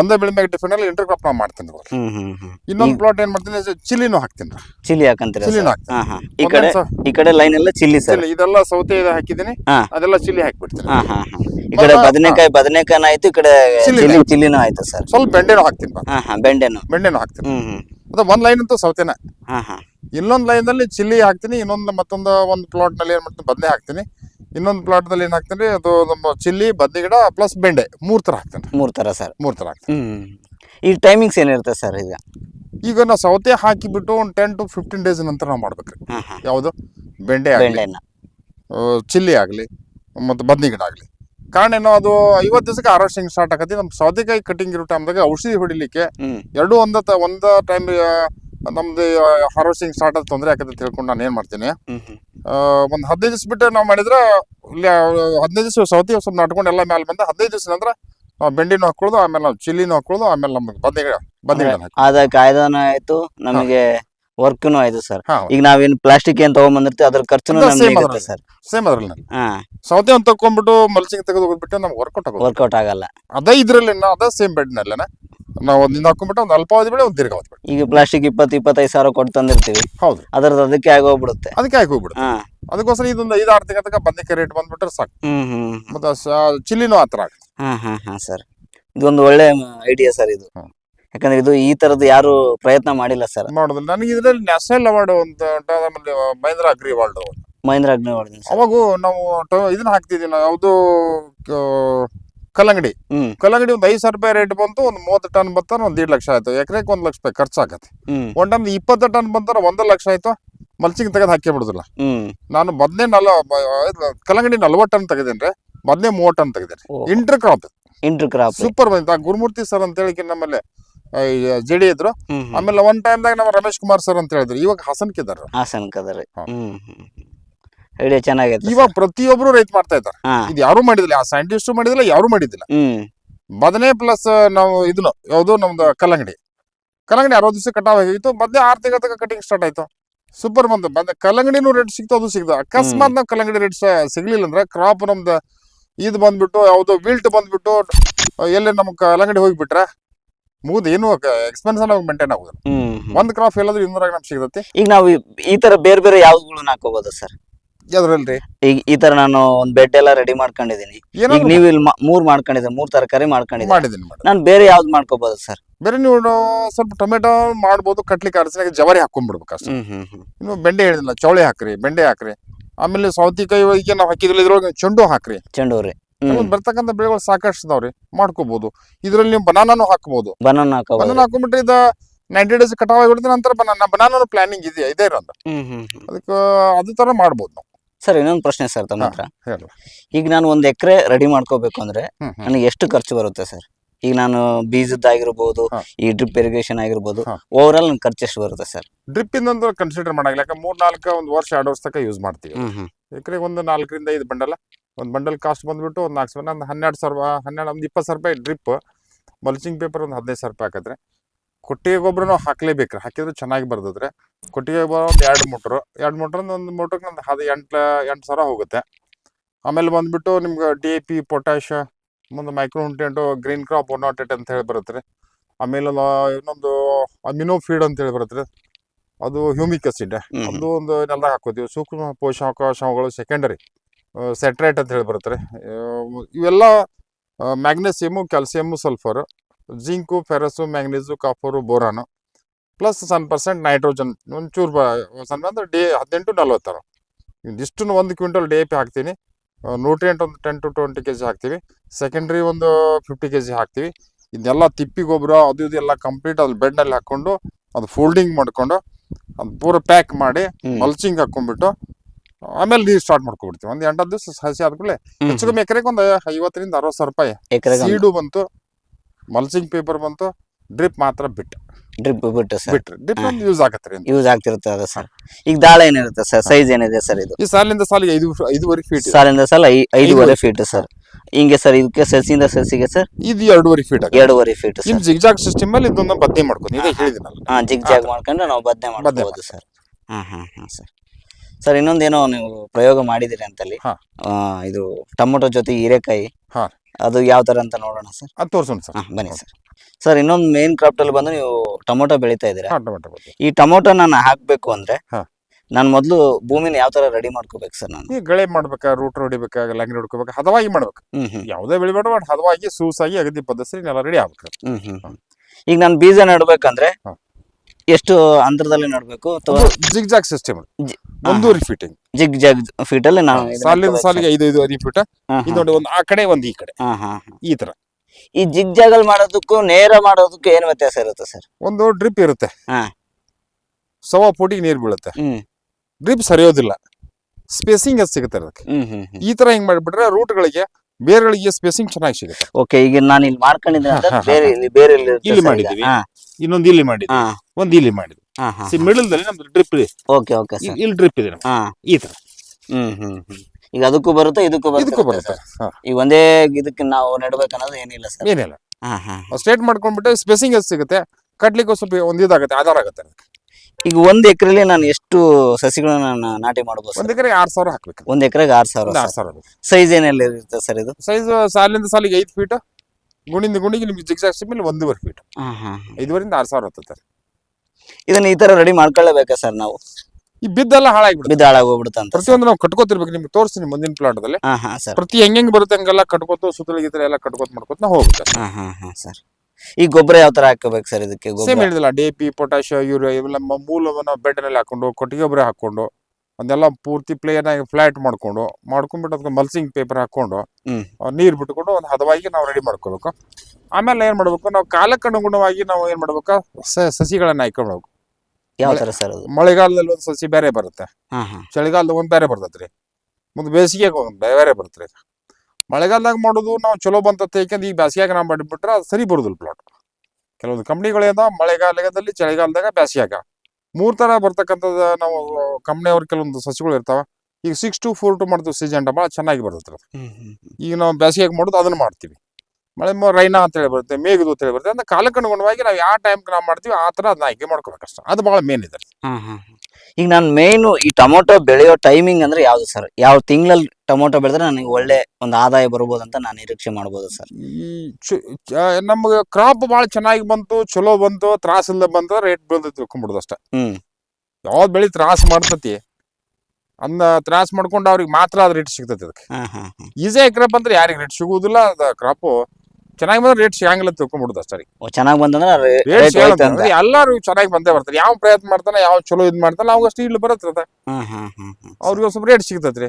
S1: ಒಂದೇ ಬೆಳೆ ಮ್ಯಾಗ ಡಿಫೆಂಡ್ ಅಲ್ಲಿ ಇಂಟರ್ ಕ್ರಾಪ್ ನಾವು ಮಾಡ್ತೀನಿ ರೀ.
S2: ಹ್ಮ್
S1: ಇನ್ನೊಂದು ಪ್ಲಾಟ್ ಏನ್ ಮಾಡ್ತೀನಿ ಚಿಲ್ಲಿನೂ ಹಾಕ್ತೀನಿ ರೀ.
S2: ಚಿಲ್ಲಿ ಹಾಕಂತೀನಿ
S1: ಚಿಲ್ಲಿನೂ ಹಾಕ್ತೀನಿ.
S2: ಹಾಂ ಹಾಂ. ಈ ಕಡೆ ಈ ಕಡೆ ಲೈನ್ ಎಲ್ಲ ಚಿಲ್ಲಿ ಸರ್.
S1: ಚಿಲ್ಲಿ ಇದೆಲ್ಲ ಸೌತೆ ಇದು ಹಾಕಿದ್ದೀನಿ.
S2: ಹಾ.
S1: ಅದೆಲ್ಲ ಚಿಲ್ಲಿ ಹಾಕ್ಬಿಡ್ತೀನಿ.
S2: ಹಾ ಹಾ ಹಾಂ. ಈ ಕಡೆ ಬದನೆಕಾಯಿ ಬದನೆಕಾಯಿನ ಆಯ್ತು ಈ ಕಡೆ
S1: ಚಿಲ್ಲಿ
S2: ಚಿಲ್ಲಿ ಚಿಲ್ಲಿನೂ ಆಯ್ತು ಸರ್.
S1: ಸ್ವಲ್ಪ ಬೆಂಡೆನೂ ಹಾಕ್ತೀನಿ ಬಾ
S2: ಹಾ ಬೆಂಡೆನ ಬೆಂಡೆನು.
S1: ಬೆಂಡೆನೂ ಹಾಕ್ತೀನಿ.
S2: ಹ್ಮ್ ಹ್ಮ್.
S1: ಅದು ಒಂದ್ ಲೈನ್ ಅಂತೂ ಸೌತೆನ.
S2: ಹಾ ಹಾ.
S1: ಇನ್ನೊಂದು ಅಲ್ಲಿ ಚಿಲ್ಲಿ ಹಾಕ್ತೀನಿ ಇನ್ನೊಂದು ಮತ್ತೊಂದು ಒಂದು ಪ್ಲಾಟ್ನಲ್ಲಿ ಏನ್ ಮಾಡ್ತೀನಿ ಬದನೆ ಹಾಕ್ತೀನಿ. ಇನ್ನೊಂದು ಪ್ಲಾಟ್ದಲ್ಲಿ ಏನು ಹಾಕ್ತೇನೆ ಅದು ನಮ್ಮ ಚಿಲ್ಲಿ ಬದ್ನೆ ಗಿಡ ಪ್ಲಸ್ ಬೆಂಡೆ. ಮೂರು ಥರ ಹಾಕ್ತೇನೆ
S2: ಮೂರು ಥರ ಸರ್
S1: ಮೂರು ಥರ ಹಾಕ್ತೇನೆ
S2: ಹ್ಞೂ ಈ ಟೈಮಿಂಗ್ಸ್ ಏನಿರುತ್ತೆ ಸರ್ ಈಗ?
S1: ಈಗ ನಾವು ಸೌತೆ ಹಾಕಿಬಿಟ್ಟು ಒಂದು ಟೆನ್ ಟು ಫಿಫ್ಟೀನ್ ಡೇಸ್ ನಂತರ ನಾವು ಮಾಡ್ಬೇಕ್ರಿ.
S2: ಹಾಂ
S1: ಯಾವುದು? ಬೆಂಡೆ ಆಗಲಿ.
S2: ಬೆಂಡೆನ.
S1: ಚಿಲ್ಲಿ ಆಗಲಿ ಮತ್ತು ಬದ್ನಿ ಗಿಡ ಆಗಲಿ. ಕಾರಣ ಏನೋ? ಅದು ಐವತ್ತು ದಿವಸಕ್ಕೆ ಹಾರ್ವೆಸ್ಟಿಂಗ್ ಸ್ಟಾರ್ಟ್ ಆಗತ್ತೆ ನಮ್ಮ ಸೌತೆಕಾಯಿ ಕಟಿಂಗ್ ಇರೋ ಟೈಮ್ದಾಗ ಔಷಧಿ ಹೊಡಿಲಿಕ್ಕೆ
S2: ಹ್ಞೂ
S1: ಎರಡೂ ಒಂದ ತ ಒಂದ ಟೈಮ್ ನಮ್ದು ಹಾರ್ವೆಸ್ಟಿಂಗ್ ಸ್ಟಾರ್ಟ್ ಆದ ತೊಂದರೆ ಆಗತ್ತೆ ಅಂತ ತಿಳ್ಕೊಂಡು ನಾನು ಏನು ಮಾಡ್ತೀನಿ. ಒಂದು ಹದಿನೈದು ದಿವಸ ಬಿಟ್ಟು ನಾವು ಮಾಡಿದ್ರೆ ಇಲ್ಲಿ ಹದಿನೈದು ದಿವಸ ಸೌತಿ ಸ್ವಲ್ಪ ನಾಟ್ಕೊಂಡು ಎಲ್ಲ ಮೇಲೆ ಬಂದ ಹದಿನೈದು ದಿವಸ ನಂತರ ನಾವು ಬೆಂಡಿನೂ ಹಾಕೊಳ್ಳೋದು ಆಮೇಲೆ ನಾವು ಚಿಲ್ಲಿನೂ ಹಾಕೊಳ್ಳೋದು ಆಮೇಲೆ ನಮ್ಗೆ ಬದ್ನಿ ಗಿಡ ಬದ್ನಿ ಗಿಡ
S2: ಆದ ಕಾಯ್ದಾನು ಆಯ್ತು ನಮಗೆ ವರ್ಕ್ನು ಆಯ್ತು ಸರ್.
S1: ಹಾಂ
S2: ಈಗ ನಾವೇನು ಪ್ಲಾಸ್ಟಿಕ್ ಏನ್ ತಗೊಂಬಂದಿರ್ತೀವಿ ಅದ್ರ ಖರ್ಚು
S1: ಅದು
S2: ನಮ್ಗೆ
S1: same
S2: ಇರುತ್ತೆ
S1: ಅದ್ರಲ್ಲಿ.
S2: ಸರ್.
S1: ಸೇಮ್ ಅದ್ರಲ್ಲಿ
S2: ಹಾ.
S1: ಸೌದೆ ಒಂದು ತಕೊಂಡ್ಬಿಟ್ಟು ಮಲ್ಸಿಂಗ್ ತೆಗೆದು ಹೋಗ್ಬಿಟ್ಟು ನಮ್ಗೆ ವರ್ಕೌಟ್ ಆಗೋದು.
S2: ವರ್ಕೌಟ್ ಆಗಲ್ಲ.
S1: ಅದೇ ಇದ್ರಲ್ಲಿ ಅದೇ ಸೇಮ್ ಬೆಡ್ನಲ್ಲೇ ನಾವು ಒಂದಿಂದ ಹಾಕೊಂಡ್ಬಿಟ್ಟು ಒಂದು ಅಲ್ಪಾವಧಿ ಬೆಳೆ ಒಂದು ದೀರ್ಘಾವಧಿ ಬೆಳೆ.
S2: ಈಗ ಪ್ಲಾಸ್ಟಿಕ್ ಇಪ್ಪತ್ತು ಇಪ್ಪತ್ತೈದು ಸಾವಿರ ಕೊಟ್ಟು ತಂದಿರ್ತೀವಿ.
S1: ಹೌದು.
S2: ಅದ್ರದ್ದು ಅದಕ್ಕೆ ಆಗೋಗ್ಬಿಡುತ್ತೆ.
S1: ಅದಕ್ಕೆ ಹಾಕಿ ಹೋಗ್ಬಿಡುತ್ತೆ
S2: ಹಾ.
S1: ಅದಕ್ಕೋಸ್ಕರ ಇದೊಂದು ಐದು ಆರು ತಿಂಗಳ ತನಕ ಬದ್ನಿಕಾಯಿ ರೇಟ್ ಬಂದ್ಬಿಟ್ರೆ ಸಾಕು.
S2: ಹ್ಮ್ ಹ್ಮ್
S1: ಮತ್ತು ಚಿಲ್ಲಿನೂ ಆ ಥರ ಆಗುತ್ತೆ.
S2: ಹಾ ಹಾ ಹಾ ಸರ್. ಇದೊಂದು ಒಳ್ಳೆ ಐಡಿಯಾ ಸರ್ ಇದು.
S1: ಹ್ಮ್.
S2: ಯಾಕಂದ್ರೆ ಇದು ಈ ತರದ್ದು ಯಾರು ಪ್ರಯತ್ನ ಮಾಡಿಲ್ಲ ಸರ್.
S1: ಮಾಡೋದಿಲ್ಲ. ನನಗೆ ಇದರಲ್ಲಿ ನ್ಯಾಷನಲ್ ಅವಾರ್ಡ್ ಅಂತ ಉಂಟು, ಆಮೇಲೆ ಮಹೇಂದ್ರ ಅಗ್ರಿ ಅವಾರ್ಡ್
S2: ಮಹೇಂದ್ರ ಅಗ್ನಿವಾರ್ಡ್ ಸರ್.
S1: ಅವಾಗೂ ನಾವು ಟ- ಇದನ್ನ ಹಾಕ್ತಿದ್ವಿ ನಾವು. ಯಾವುದು ಕಲ್ಲಂಗಡಿ.
S2: ಹ್ಮ್.
S1: ಕಲ್ಲಂಗಡಿ ಒಂದು ಐದು ಸಾವಿರ ರೂಪಾಯಿ ರೇಟ್ ಬಂತು ಒಂದು ಮೂವತ್ತು ಟನ್ ಬಂತಾರ ಒಂದು ದೀಡ್ ಲಕ್ಷ ಆಯ್ತು. ಎಕರೆಗೆ ಒಂದ್ ಲಕ್ಷ ರೂಪಾಯಿ ಖರ್ಚಾಗತ್ತೆ.
S2: ಹ್ಮ್.
S1: ಒಂದ್ ಟನ್ ಇಪ್ಪತ್ತು ಟನ್ ಬಂತಾರ ಒಂದು ಲಕ್ಷ ಆಯ್ತು. ಮಲ್ಚಿಂಗ್ ತೆಗೆದು ಹಾಕಿ ಬಿಡುದಿಲ್ಲ.
S2: ಹ್ಮ್.
S1: ನಾನು ಮೊದಲೇ ನಲ ಕಲ್ಲಂಗಡಿ ನಲ್ವತ್ತು ಟನ್ ತೆಗೆದೇನ್ರಿ ಮೊದಲೇ ಮೂವತ್ತು ton ತೆಗೆದೇನೆ. Inter crop
S2: inter crop
S1: super ಬಂದಿತ್ತು ಆ ಗುರುಮೂರ್ತಿ ಸರ್ ಅಂತ ಹೇಳಿ ನಮ್ಮಲ್ಲಿ ಜೆ ಡಿ ಇದ್ರು. ಆಮೇಲೆ ಒನ್ ಟೈಮ್ದಾಗ ನಮ್ಮ ರಮೇಶ್ ಕುಮಾರ್ ಸರ್ ಅಂತ ಹೇಳಿದ್ರು. ಇವಾಗ ಹಾಸನ್ಕಿದ್ದಾರೆ
S2: ಹಾಸನ್ ಕದರಿ.
S1: ಹಾ.
S2: ಹ್ಮ್ ಐಡಿಯಾ ಚೆನ್ನಾಗೈತೆ
S1: ಇವಾಗ ಪ್ರತಿಯೊಬ್ರು ರೈತ ಮಾಡ್ತಾ ಇದ್ದಾರೆ. ಇದು ಯಾರು ಮಾಡಿದಿಲ್ಲ. ಆ ಸೈಂಟಿಸ್ಟ್ ಮಾಡಿದಿಲ್ಲ ಯಾರು ಮಾಡಿದಿಲ್ಲ. ಬದನೆ ಪ್ಲಸ್ ನಾವು ಇದನ್ನು ಯಾವುದು ನಮ್ದು ಕಲ್ಲಂಗಡಿ. ಕಲ್ಲಂಗಡಿ ಅರವತ್ತು ದಿವಸ ಕಟಾವ್ ಆಗಿತ್ತು. ಬದನೆ ಆರು ತಿಂಗಳ ತನಕ ಕಟಿಂಗ್ ಸ್ಟಾರ್ಟ್ ಆಯ್ತು. ಸೂಪರ್ ಬಂತು. ಬಂದ ಕಲ್ಲಂಗಡಿನೂ ರೇಟ್ ಸಿಕ್ತು ಅದು ಸಿಗ್ತು ಅಕಸ್ಮಾತ್ ನಾವು ಕಲ್ಲಂಗಡಿ ರೇಟ್ ಸಿಗ್ಲಿಲ್ಲ ಅಂದ್ರೆ ಕ್ರಾಪ್ ನಮ್ದು ಇದು ಬಂದ್ಬಿಟ್ಟು ಯಾವುದು ವಿಲ್ಟ್ ಬಂದ್ಬಿಟ್ಟು ಎಲ್ಲಿ ನಮ್ ಕಲ್ಲಂಗಡಿ ಹೋಗ್ಬಿಟ್ರೆ ಮುಗಿದು ಏನು ಎಕ್ಸ್ಪೆನ್ಸ್ ಆಗಿ ಮೇಂಟೈನ್ ಆಗುದಿಲ್ಲ. ಒಂದ್ ಕ್ರಾಪ್ ಎಲ್ಲಾದ್ರೂ ಇನ್ನೂರ ಗ್ರಾಮ್ ಸಿಗತ್ತೆ.
S2: ಈಗ ನಾವು ಈ- ತರ ಬೇರೆ ಬೇರೆ ಯಾವ್ದುಗಳನ್ನ ಹಾಕೋಬಹುದು ಸರ್?
S1: ಯಾವ್ದ್ರಲ್ರಿ
S2: ಈಗ ಈ ತರ ನಾನು ಒಂದ್ ಬೆಡ್ ಎಲ್ಲ ರೆಡಿ ಮಾಡ್ಕೊಂಡಿದೀನಿ. ಈಗ ನೀವು ಇಲ್ಲಿ ಮೂರ್ ಮಾಡ್ಕೊಂಡಿದ್ದೀನಿ ಮೂರ್ ತರಕಾರಿ ಮಾಡ್ಕೊಂಡಿದ್ದೀನಿ
S1: ಮಾಡಿದ್ದೀನಿ ಮಾಡಿ
S2: ನಾನು ಬೇರೆ ಯಾವ್ದು ಮಾಡ್ಕೋಬಹುದು ಸರ್?
S1: ಬೇರೆ ನೀವು ಸ್ವಲ್ಪ ಟೊಮೆಟೊ ಮಾಡ್ಬೋದು ಕಟ್ಲಿಕ್ಕೆ ಅರಸಿನಾಗ ಜವಾರಿ ಹಾಕೊಂಡ್ಬಿಡ್ಬೇಕು ಅಷ್ಟೇ. ಇನ್ನು ಬೆಂಡೆ ಹೇಳಿದಿಲ್ಲ ಚೌಳಿ ಹಾಕ್ರಿ ಬೆಂಡೆ ಹಾಕ್ರಿ. ಆಮೇಲೆ ಸೌತಿಕಾಯಿ ಒಳಗೆ ನಾವು ಹಾಕಿದ್ರಲ್ಲಿ ಇದ್ರೊಳಗೆ ಚೆಂಡು ಹಾಕ್ರಿ.
S2: ಚೆಂಡು ಹ್ಮ್.
S1: ಬರ್ತಕ್ಕಂಥ ಬೆಳೆಗಳು ಸಾಕಷ್ಟು ಇದಾವ್ರಿ ಮಾಡ್ಕೋಬಹುದು ಇದ್ರಲ್ಲಿ ನೀವು ಬನಾನಾನು ಹಾಕಬಹುದು
S2: ಬನಾನ
S1: ಬನಾನ ಹಾಕೊಂಡ್ಬಿಟ್ರೆ ಇದ ನೈಂಟಿ ಡೇಸ್ ಕಟಾವ್ ಆಗಿಬಿಡ್ತೀನಿ ನಂತರ ಬನಾನ ಬನಾನೂ ಪ್ಲಾನಿಂಗ್ ಇದೆಯಾ? ಇದೇ ಇರೋದು. ಅದಕ್ಕೆ ಅದು ತರ ಮಾಡ್ಬೋದು ನಾವು.
S2: ಸರ್ ಇನ್ನೊಂದು ಪ್ರಶ್ನೆ ಸರ್ ತಮ್ಮ ಹತ್ರ. ಈಗ ನಾನು ಒಂದ್ ಎಕರೆ ರೆಡಿ ಮಾಡ್ಕೋಬೇಕು ಅಂದ್ರೆ ನನಗೆ ಎಷ್ಟು ಖರ್ಚು ಬರುತ್ತೆ ಸರ್? ಈಗ ನಾನು ಬೀಜದ್ದಾಗಿರ್ಬೋದು
S1: ಆಗಿರ್ಬೋದು
S2: ಈ ಡ್ರಿಪ್ ಇರಿಗೇಷನ್ ಆಗಿರ್ಬೋದು
S1: ಓವರಾಲ್
S2: ಓವರ್ ಆಲ್ ನನ್ ಖರ್ಚು ಎಷ್ಟು ಬರುತ್ತೆ ಸರ್?
S1: ಡ್ರಿಪ್ ಇಂದ ಕನ್ಸಿಡರ್ ಮಾಡಾಗಿಲ್ಲ ಯಾಕಂದ್ರೆ ಮೂರ್ ನಾಲ್ಕು ಒಂದು ವರ್ಷ ಎರಡು ವರ್ಷ ತನಕ ಯೂಸ್ ಮಾಡ್ತೀವಿ. ಎಕರೆಗೆ ಒಂದು ನಾಲ್ಕರಿಂದ ಐದು ಬಂಡಲ್. ಒಂದು ಬಂಡಲ್ ಕಾಸ್ಟ್ ಬಂದ್ಬಿಟ್ಟು ಒಂದು ನಾಲ್ಕು ಸಾವಿರ ಒಂದು ಹನ್ನೆರಡು ಸಾವಿರ ಹನ್ನೆರಡು ಒಂದು ಇಪ್ಪತ್ತು ಸಾವಿರ ರೂಪಾಯಿ ಡ್ರಿಪ್ ಮಲ್ಚಿಂಗ್ ಪೇಪರ್ ಒಂದು ಹದಿನೈದು ಸಾವಿರ ರೂಪಾಯಿ ಹಾಕಿದ್ರೆ. ಕೊಟ್ಟಿಗೆ ಗೊಬ್ಬರನೂ ಹಾಕ್ಲೇಬೇಕ್ರಿ ಹಾಕಿದ್ರೆ ಚೆನ್ನಾಗಿ ಬರ್ದಿದ್ರೆ. ಕೊಟ್ಟಿಗೆ ಗೊಬ್ಬರ ಒಂದು ಎರಡು ಮೋಟ್ರು ಎರಡು ಮೋಟ್ರ್ ಒಂದು ಮೋಟ್ರಿಗೆ ಒಂದು ಅದು ಎಂಟು ಎಂಟು ಸಾವಿರ ಹೋಗುತ್ತೆ. ಆಮೇಲೆ ಬಂದ್ಬಿಟ್ಟು ನಿಮ್ಗೆ ಡಿ ಎ ಪಿ ಪೊಟ್ಯಾಶ್ ಮುಂದೆ micro nutrient green crop one nought eight ಅಂತ ಹೇಳಿ ಬರುತ್ತೆ ರೀ ಆಮೇಲೆ ಇನ್ನೊಂದು ಅಮಿನೋ ಫೀಡ್ ಅಂತ ಹೇಳಿ ಬರುತ್ತೆ ರೀ ಅದು ಹ್ಯೂಮಿಕ್
S2: ಆಸಿಡ್.
S1: ಅದು ಒಂದು ನೆಲದಾಗ ಹಾಕೋತೀವಿ ಸೂಕ್ಷ್ಮ ಪೋಷಕಾಂಶಗಳು ಸೆಕೆಂಡರಿ ಸೆಟ್ರೈಟ್ ಅಂತ ಹೇಳಿ ಬರುತ್ತೆ ಇವೆಲ್ಲ magnesium calcium sulphur zinc ferrous manganese copper boron plus ಸನ್ ಪರ್ಸೆಂಟ್ ನೈಟ್ರೋಜನ್ ಒಂಚೂರು ಬ ಸಣ್ಣ ಅಂದರೆ ಡೇ ಹದಿನೆಂಟು ನಲ್ವತ್ತಾರು. ಇದಿಷ್ಟು ಒಂದು ಕ್ವಿಂಟಲ್ ಡಿ ಎ ಪಿ ಹಾಕ್ತೀನಿ. ನ್ಯೂಟ್ರಿಯೆಂಟ್ ಒಂದು ten to twenty K G ಹಾಕ್ತೀವಿ. ಸೆಕೆಂಡ್ರಿ ಒಂದು ಫಿಫ್ಟಿ ಕೆ ಜಿ ಹಾಕ್ತೀವಿ. ಇದೆಲ್ಲ ತಿಪ್ಪಿ ಗೊಬ್ಬರ ಅದು ಇದು ಎಲ್ಲ ಕಂಪ್ಲೀಟ್ ಅದ್ರ ಬೆಡ್ನಲ್ಲಿ ಹಾಕ್ಕೊಂಡು ಅದು ಫೋಲ್ಡಿಂಗ್ ಮಾಡ್ಕೊಂಡು ಅದು ಪೂರ ಪ್ಯಾಕ್ ಮಾಡಿ. ಮಲ್ಚಿಂಗ್ ಹಾಕೊಂಡ್ಬಿಟ್ಟು ಆಮೇಲೆ ನೀರು ಸ್ಟಾರ್ಟ್ ಮಾಡ್ಕೊಬಿಡ್ತೀವಿ. ಒಂದು ಎಂಟ ದಿವಸ ಸಸಿ ಆದ್ಮೇಲೆ ಹೆಚ್ಚು ಕಮ್ಮಿ ಎಕರೆಗೆ ಒಂದು ಐವತ್ತರಿಂದ ಅರವತ್ತು ಸಾವಿರ ರೂಪಾಯಿ ಸೀಡು ಬಂತು ಮಲ್ಸಿಂಗ್ ಪೇಪರ್ ಬಂತು ಡ್ರಿಪ್ ಮಾತ್ರ ಬಿಟ್ಟು.
S2: ಡ್ರಿಪ್ ಬಿಟ್ಟು ಸರ್.
S1: ಬಿಟ್ರಿ. ಡ್ರಿಪ್ ಯೂಸ್ ಆಗತ್ತೆ
S2: ಯೂಸ್ ಆಗ್ತಿರುತ್ತೆ ಅದು ಸರ್. ಈಗ ದಾಳ ಏನಿರುತ್ತೆ ಸರ್? ಸೈಜ್ ಏನಿದೆ ಸರ್ ಇದು?
S1: ಈ ಸಾಲಿಂದ ಸಾಲಿಗೆ ಐದು ಐದುವರೆ ಫೀಟ್
S2: ಸಾಲಿಂದ ಸಾಲ ಐದೂವರೆ ಫೀಟ್ ಸರ್. ಹಿಂಗೆ ಸರ್ ಇದಕ್ಕೆ ಸಸಿಯಿಂದ ಸಸಿಗೆ ಸರ್?
S1: ಇದು ಎರಡೂವರೆ ಫೀಟ್
S2: ಎರಡುವರೆ ಫೀಟ್ ಸರ್.
S1: ಜಿಗ್ಜಾಗ್ ಸಿಸ್ಟಮ್ ಅಲ್ಲಿ ಇದೊಂದು ಬದ್ನೆ ಮಾಡ್ಕೊಂಡು ಇದೇ ಹೇಳಿದಿನಲ್ಲ.
S2: ಹಾ ಜಿಗ್ ಜಾಗ್ ಮಾಡ್ಕೊಂಡು ನಾವು ಬದ್ನೆ ಮಾಡ್ಬೋದು ಸರ್. ಹಾ ಹಾ ಹಾ ಸರ್. ಸರ್ ಇನ್ನೊಂದೇನೋ ನೀವು ಪ್ರಯೋಗ ಮಾಡಿದಿರಿ ಅಂತಲ್ಲಿ
S1: ಹಾ.
S2: ಆ, ಇದು ಟೊಮೊಟೊ ಜೊತೆ ಹೀರೆಕಾಯಿ
S1: ಹಾ.
S2: ಅದು ಯಾವ ತರ ಅಂತ ನೋಡೋಣ ಸರ್
S1: ಅದು ತೋರ್ಸೋಣ ಸರ್
S2: ಹಾ ಬನ್ನಿ ಸರ್ ಸರ್ ಇನ್ನೊಂದು ಮೇನ್ ಕ್ರಾಪ್ ಅಲ್ಲಿ ಬಂದು ನೀವು ಟೊಮೊಟೊ ಬೆಳೀತಾ ಇದ್ದೀರಾ
S1: ಹಾ ಟೊಮೆಟೊ ಬದ್ನೆ.
S2: ಈ ಟೊಮೊಟೊ ನಾನು ಹಾಕ್ಬೇಕು ಅಂದ್ರೆ
S1: ಹಾ.
S2: ನಾನು ಮೊದಲು ಭೂಮಿನ ಯಾವ ತರ ರೆಡಿ ಮಾಡ್ಕೋಬೇಕು ಸರ್ ನಾನು
S1: ಈ ಗಳೆ ಮಾಡ್ಬೇಕಾ ರೂಟ್ ಹೊಡಿಬೇಕಾ ಲಂಗಡಿ ಹೊಡ್ಕೋಬೇಕಾ ಹದವಾಗಿ ಮಾಡ್ಬೇಕು
S2: ಹ್ಮ್ ಹ್ಮ್
S1: ಯಾವುದೇ ಬೆಳಿಬೇಡ ಬಟ್ ಹದವಾಗಿ ಸೂಸಾಗಿ ಅಗದಿ ಪದ್ಧತಿ ರೆಡಿ ಆಗ್ಬೇಕು
S2: ಹ್ಮ್ ಹ್ಮ್ ಹ್ಮ್. ಈಗ ನಾನು ಬೀಜ ನೆಡ್ಬೇಕಂದ್ರೆ
S1: ಹಾ.
S2: ಎಷ್ಟು ಅಂತರದಲ್ಲಿ ನೆಡ್ಬೇಕು ಅಥವಾ
S1: ಜಿಗ್ಜಾಗ್ ಸಿಸ್ಟಮ್ ಒಂದೂವರೆ ಫೀಟ್
S2: ಜಿಗ್ ಜಗ್ ಫೀಟ್ ಅಲ್ಲಿ ನಾವು
S1: ಸಾಲಿಂದ ಸಾಲಿಗೆ ಐದು ಐದುವರೆ ಫೀಟ್
S2: ಇದೊಂದು
S1: ಇದು ನೋಡಿ ಒಂದು ಆ ಕಡೆ ಒಂದು ಈ ಕಡೆ.
S2: ಹಾ, ಹಾ, ಹಾ.
S1: ಈ ತರ.
S2: ಈ ಜಿಗ್ ಜಾಗಲ್ ಮಾಡೋದಕ್ಕೂ ನೇರ ಮಾಡೋದಕ್ಕೂ ಏನ್ ವ್ಯತ್ಯಾಸ ಇರುತ್ತೆ ಸರ್?
S1: ಒಂದು ಡ್ರಿಪ್ ಇರುತ್ತೆ. ಸವಾ ಫೂಟಿಗೆ ನೀರು ಬೀಳುತ್ತೆ. ಡ್ರಿಪ್ ಸರಿಯೋದಿಲ್ಲ. ಸ್ಪೇಸಿಂಗ್ ಅದು ಸಿಗುತ್ತೆ ಅದಕ್ಕೆ? ಈ ತರ ಹಿಂಗ್ ಮಾಡ್ಬಿಟ್ರೆ ರೂಟ್ಗಳಿಗೆ ಬೇರೆಗಳಿಗೆ ಸ್ಪೇಸಿಂಗ್ ಚೆನ್ನಾಗಿ ಸಿಗುತ್ತೆ.
S2: ಓಕೆ ಈಗ ನಾನು ಇಲ್ಲಿ ಮಾಡ್ಕೊಂಡಿದ್ದೆ ಬೇರೆ ಇಲ್ಲಿ ಬೇರೆ ಇಲ್ಲಿ. ಹಾ,
S1: ಇನ್ನೊಂದು ಇಲ್ಲಿ ಮಾಡಿದ್ವಿ ಒಂದು ಇಲ್ಲಿ ಮಾಡಿದ್ವಿ ಸಿ ಮಿಡಲ್ದಲ್ಲಿ ನಮ್ದು ಡ್ರಿಪ್ ಇದೆ.
S2: ಓಕೆ ಓಕೆ ಸರ್
S1: ಇಲ್ಲಿ ಡ್ರಿಪ್ ಇದೆ ನಮ್ದು.
S2: ಹಾ.
S1: ಈ ತರ.
S2: ಹ್ಮ್ ಹ್ಮ್ ಹ್ಮ್. ಈಗ ಅದಕ್ಕೂ ಬರುತ್ತೆ ಇದಕ್ಕೂ
S1: ಇದಕ್ಕೂ
S2: ಬರುತ್ತೆ
S1: ಬರುತ್ತೆ ಹಾ,
S2: ಈಗ ಒಂದೇ ಇದಕ್ಕೆ ನಾವು ನೆಡ್ಬೇಕನ್ನೋದು ಏನಿಲ್ಲ ಸರ್?
S1: ಏನಿಲ್ಲ.
S2: ಹಾ ಹಾ
S1: ಸ್ಟ್ರೇಟ್ ಮಾಡ್ಕೊಂಡ್ಬಿಟ್ಟು ಸ್ಪೇಸಿಂಗ್ ಅದು ಸಿಗುತ್ತೆ? ಕಟ್ಲಿಕ್ಕೆ ಸ್ವಲ್ಪ ಒಂದು ಇದಾಗುತ್ತೆ ಆಧಾರ ಆಗುತ್ತೆ ಅದಕ್ಕೆ.
S2: ಈಗ ಒಂದ್ ಎಕರೆಲಿ ನಾನು ಎಷ್ಟು ಸಸಿಗಳನ್ನ ನಾ- ನಾಟಿ ಮಾಡ್ಬೋದು
S1: ಒಂದ್
S2: ಸರ್?
S1: ಎಕರೆಗೆ ಆರು ಸಾವಿರ ಹಾಕ್ಬೇಕು.
S2: ಒಂದ್ ಎಕರೆಗೆ ಆರ್ ಸಾವಿರ
S1: ಆರು ಸಾವಿರ
S2: ಸೈಜ್ ಏನೆಲ್ಲ ಇರುತ್ತೆ ಸರ್ ಇದು?
S1: ಸೈಜ್ ಸಾಲಿಂದ ಸಾಲಿಗೆ ಐದು ಫೀಟ್ ಗುಣಿಂದ ಗುಣಿಗೆ ನಿಮ್ಗೆ ಜಿಗ್ಜಾಗ್ ಮೇಲೆ ಒಂದೂವರೆ ಫೀಟ್
S2: ಹಾ ಹಾ ಹಾ.
S1: ಐದುವರಿಂದ ಆರು ಸಾವಿರ ಹತ್ತುತ್ತೆ
S2: ಇದನ್ನ ಈ ತರ ರೆಡಿ ಮಾಡ್ಕೊಳ್ಳಬೇಕಾ ಸರ್ ನಾವು?
S1: ಈ ಬಿದ್ದೆಲ್ಲ ಹಾಳಾಗ್ಬಿಡುತ್ತೆ.
S2: ಬಿದ್ದು ಹಾಳಾಗೋಗ್ಬಿಡುತ್ತಂತ?
S1: ಪ್ರತಿಯೊಂದು ನಾವು ಕಟ್ಕೋತಿರ್ಬೇಕು ನಿಮ್ಗೆ ತೋರಿಸ್ತೀನಿ ಮುಂದಿನ ಪ್ಲಾಟ್ದಲ್ಲಿ.
S2: ಹಾ ಹಾ ಸರ್.
S1: ಪ್ರತಿ ಹೆಂಗ್ ಹೆಂಗ್ ಬರುತ್ತೆ ಹಂಗೆಲ್ಲ ಕಟ್ಕೋತು ಸುತ್ತಲ ಗಿತ್ತಲ ಎಲ್ಲ ಕಟ್ಕೋತ ಮಾಡ್ಕೋತ ನಾವು ಹೋಗುತ್ತೆ
S2: ಹಾ ಹಾ ಹಾ ಸರ್. ಈ ಗೊಬ್ಬರ ಯಾವ ತರ ಹಾಕಬೇಕು ಸರ್ ಇದಕ್ಕೆ
S1: ಸೇಮ್
S2: ಗೊಬ್ಬರ
S1: ಹೇಳಿದಿಲ್ಲ ಡಿ ಪಿ ಪೊಟ್ಯಾಶ್ ಯೂರಿಯಾ ಇವೆಲ್ಲ ಮೂಲವನ್ನ ಬೆಡ್ ಬೆಡ್ನಲ್ಲಿ ಹಾಕೊಂಡು ಕೊಟ್ಟಿಗೆ ಗೊಬ್ಬರ ಹಾಕೊಂಡು ಅದನ್ನೆಲ್ಲ ಪೂರ್ತಿ ಪ್ಲೇನ್ ಆಗಿ ಫ್ಲಾಟ್ ಮಾಡ್ಕೊಂಡು ಮಾಡ್ಕೊಂಡ್ಬಿಟ್ಟು ಅದಕ್ಕೆ ಮಲ್ಸಿಂಗ್ ಪೇಪರ್ ಹಾಕೊಂಡು. ನೀರು ಬಿಟ್ಕೊಂಡು ಒಂದು ಹದವಾಗಿ ನಾವು ರೆಡಿ ಮಾಡ್ಕೊಬೇಕು. ಆಮೇಲೆ ಏನ್ ಮಾಡ್ಬೇಕು ನಾವು ಕಾಲಕ್ಕೆ ಅನುಗುಣವಾಗಿ ನಾವು ಏನ್ ಮಾಡ್ಬೇಕು ಸಸಿಗಳನ್ನ ಹಾಕೊಳ್ಬೇಕು
S2: ಯಾವ ತರ ಸರ್ ಅದು?
S1: ಮಳೆಗಾಲದಲ್ಲಿ ಒಂದು ಸಸಿ ಬೇರೆ ಬರುತ್ತೆ. ಚಳಿಗಾಲದಾಗ ಒಂದು ಬೇರೆ ಬರ್ತೈತ್ರಿ. ಮುಂದೆ ಬೇಸಿಗೆಗೆ ಒಂದು ಬೇರೆ ಬರುತ್ತೆ ಮಳೆಗಾಲದಾಗ ಮಾಡೋದು ನಾವು ಚಲೋ ಬಂತತ್ತೆ ಯಾಕಂದ್ರೆ ಈಗ ಬೇಸಿಗೆಯಾಗ ನಾವು ಮಾಡಿಬಿಟ್ರೆ ಅದು ಸರಿ ಬರುದಿಲ್ಲ ಪ್ಲಾಟ್ ಕೆಲವೊಂದು ಕಂಪ್ನಿಗಳೇನೋ ಮಳೆಗಾಲದಲ್ಲಿ ಚಳಿಗಾಲದಾಗ ಬೇಸಿಗೆಯಾಗ ಮೂರ್ ತರ ಬರ್ತಕ್ಕಂಥದ್ದು ನಾವು ಕಂಪ್ನಿಯವ್ರ ಕೆಲವೊಂದು ಸಸಿಗಳು ಇರ್ತಾವ. ಈಗ ಸಿಕ್ಸ್ ಟು ಫೋರ್ ಟು ಮಾಡ್ತೀವಿ ಸೀಜನ್ ಭಾಳ ಚೆನ್ನಾಗಿ ಬರ್ತೈತೆ. ಈಗ ನಾವು ಬೇಸಿಗೆಗೆ ಮಾಡೋದು ಅದನ್ನ ಮಾಡ್ತೀವಿ. ಮಳೆ ರೈನಾ ಅಂತ ಹೇಳಿ ಬರುತ್ತೆ ಮೇಘದು ಅಂತ ಹೇಳಿ ಬರುತ್ತೆ ಅಂದ್ರೆ ಕಾಲಕ್ಕನುಗುಣವಾಗಿ ನಾವು ಯಾವ ಟೈಮ್ಗೆ ನಾವು ಮಾಡ್ತೀವಿ ಆ ಥರ ಅದನ್ನ ಆಯ್ಕೆ ಮಾಡ್ಕೋಬೇಕಷ್ಟ. ಅದು ಭಾಳ ಮೇನ್ ಇದೆ.
S2: ಈಗ ನಾನು ಮೇಯ್ನು ಈ ಟೊಮೊಟೊ ಬೆಳೆಯೋ ಟೈಮಿಂಗ್ ಅಂದ್ರೆ ಯಾವ್ದು ಸರ್ ಯಾವ ತಿಂಗಳಲ್ಲಿ ಟೊಮೊಟೊ ಬೆಳೆದ್ರೆ ನನಗೆ ಒಳ್ಳೆ ಒಂದು ಆದಾಯ ಬರ್ಬೋದು ಅಂತ ನಾನು ನಿರೀಕ್ಷೆ ಮಾಡ್ಬೋದು ಸರ್
S1: ಈ ಚು- ಚ- ನಮ್ಗೆ ಕ್ರಾಪ್ ಭಾಳ ಚೆನ್ನಾಗಿ ಬಂತು ಚಲೋ ಬಂತು ತ್ರಾಸ ಇಲ್ಲದೆ ಬಂತು ರೇಟ್ ಬಂದು ತಿಳ್ಕೊಂಬಿಡುದು ಅಷ್ಟೇ.
S2: ಹ್ಮ್.
S1: ಯಾವ್ದು ಬೆಳಿ ತ್ರಾಸ ಮಾಡ್ತತಿ ಅಂದ ತ್ರಾಸ ಮಾಡ್ಕೊಂಡು ಅವ್ರಿಗೆ ಮಾತ್ರ ಅದು ರೇಟ್ ಸಿಗ್ತೈತಿ ಅದಕ್ಕೆ
S2: ಹಾ ಹಾ ಹಾ.
S1: ಈಸಿ ಕ್ರಾಪ್ ಅಂದ್ರೆ ಯಾರಿಗೆ ರೇಟ್ ಸಿಗುವುದಿಲ್ಲ ಅದ ಕ್ರಾಪು ಚೆನ್ನಾಗಿ ಬಂದ್ರೆ ರೇಟ್ ಸಿಗಂಗಿಲ್ಲ ತಿಳ್ಕೊಂಡ್ಬಿಡುದು ಅಷ್ಟೇ
S2: ಚೆನ್ನಾಗಿ ಬಂತಂದ್ರೆ
S1: ರೇಟ್ ಸಿಗಲ್ಲ ಎಲ್ಲಾರು ಚೆನ್ನಾಗಿ ಬಂದೇ ಬರ್ತಾರೆ. ಯಾವ ಪ್ರಯತ್ನ ಮಾಡ್ತಾನೆ ಯಾವ ಚಲೋ ಇದ್ ಮಾಡ್ತಾನೆ ಅವಾಗ ಅಷ್ಟು ಇಲ್ಲಿ ಬರುತ್ತೆ
S2: ಹಾ ಹಾ ಹಾ ಹಾ
S1: ಅವ್ರಿಗೆ ಸ್ವಲ್ಪ ರೇಟ್ ಸಿಗ್ತೈತ್ರಿ.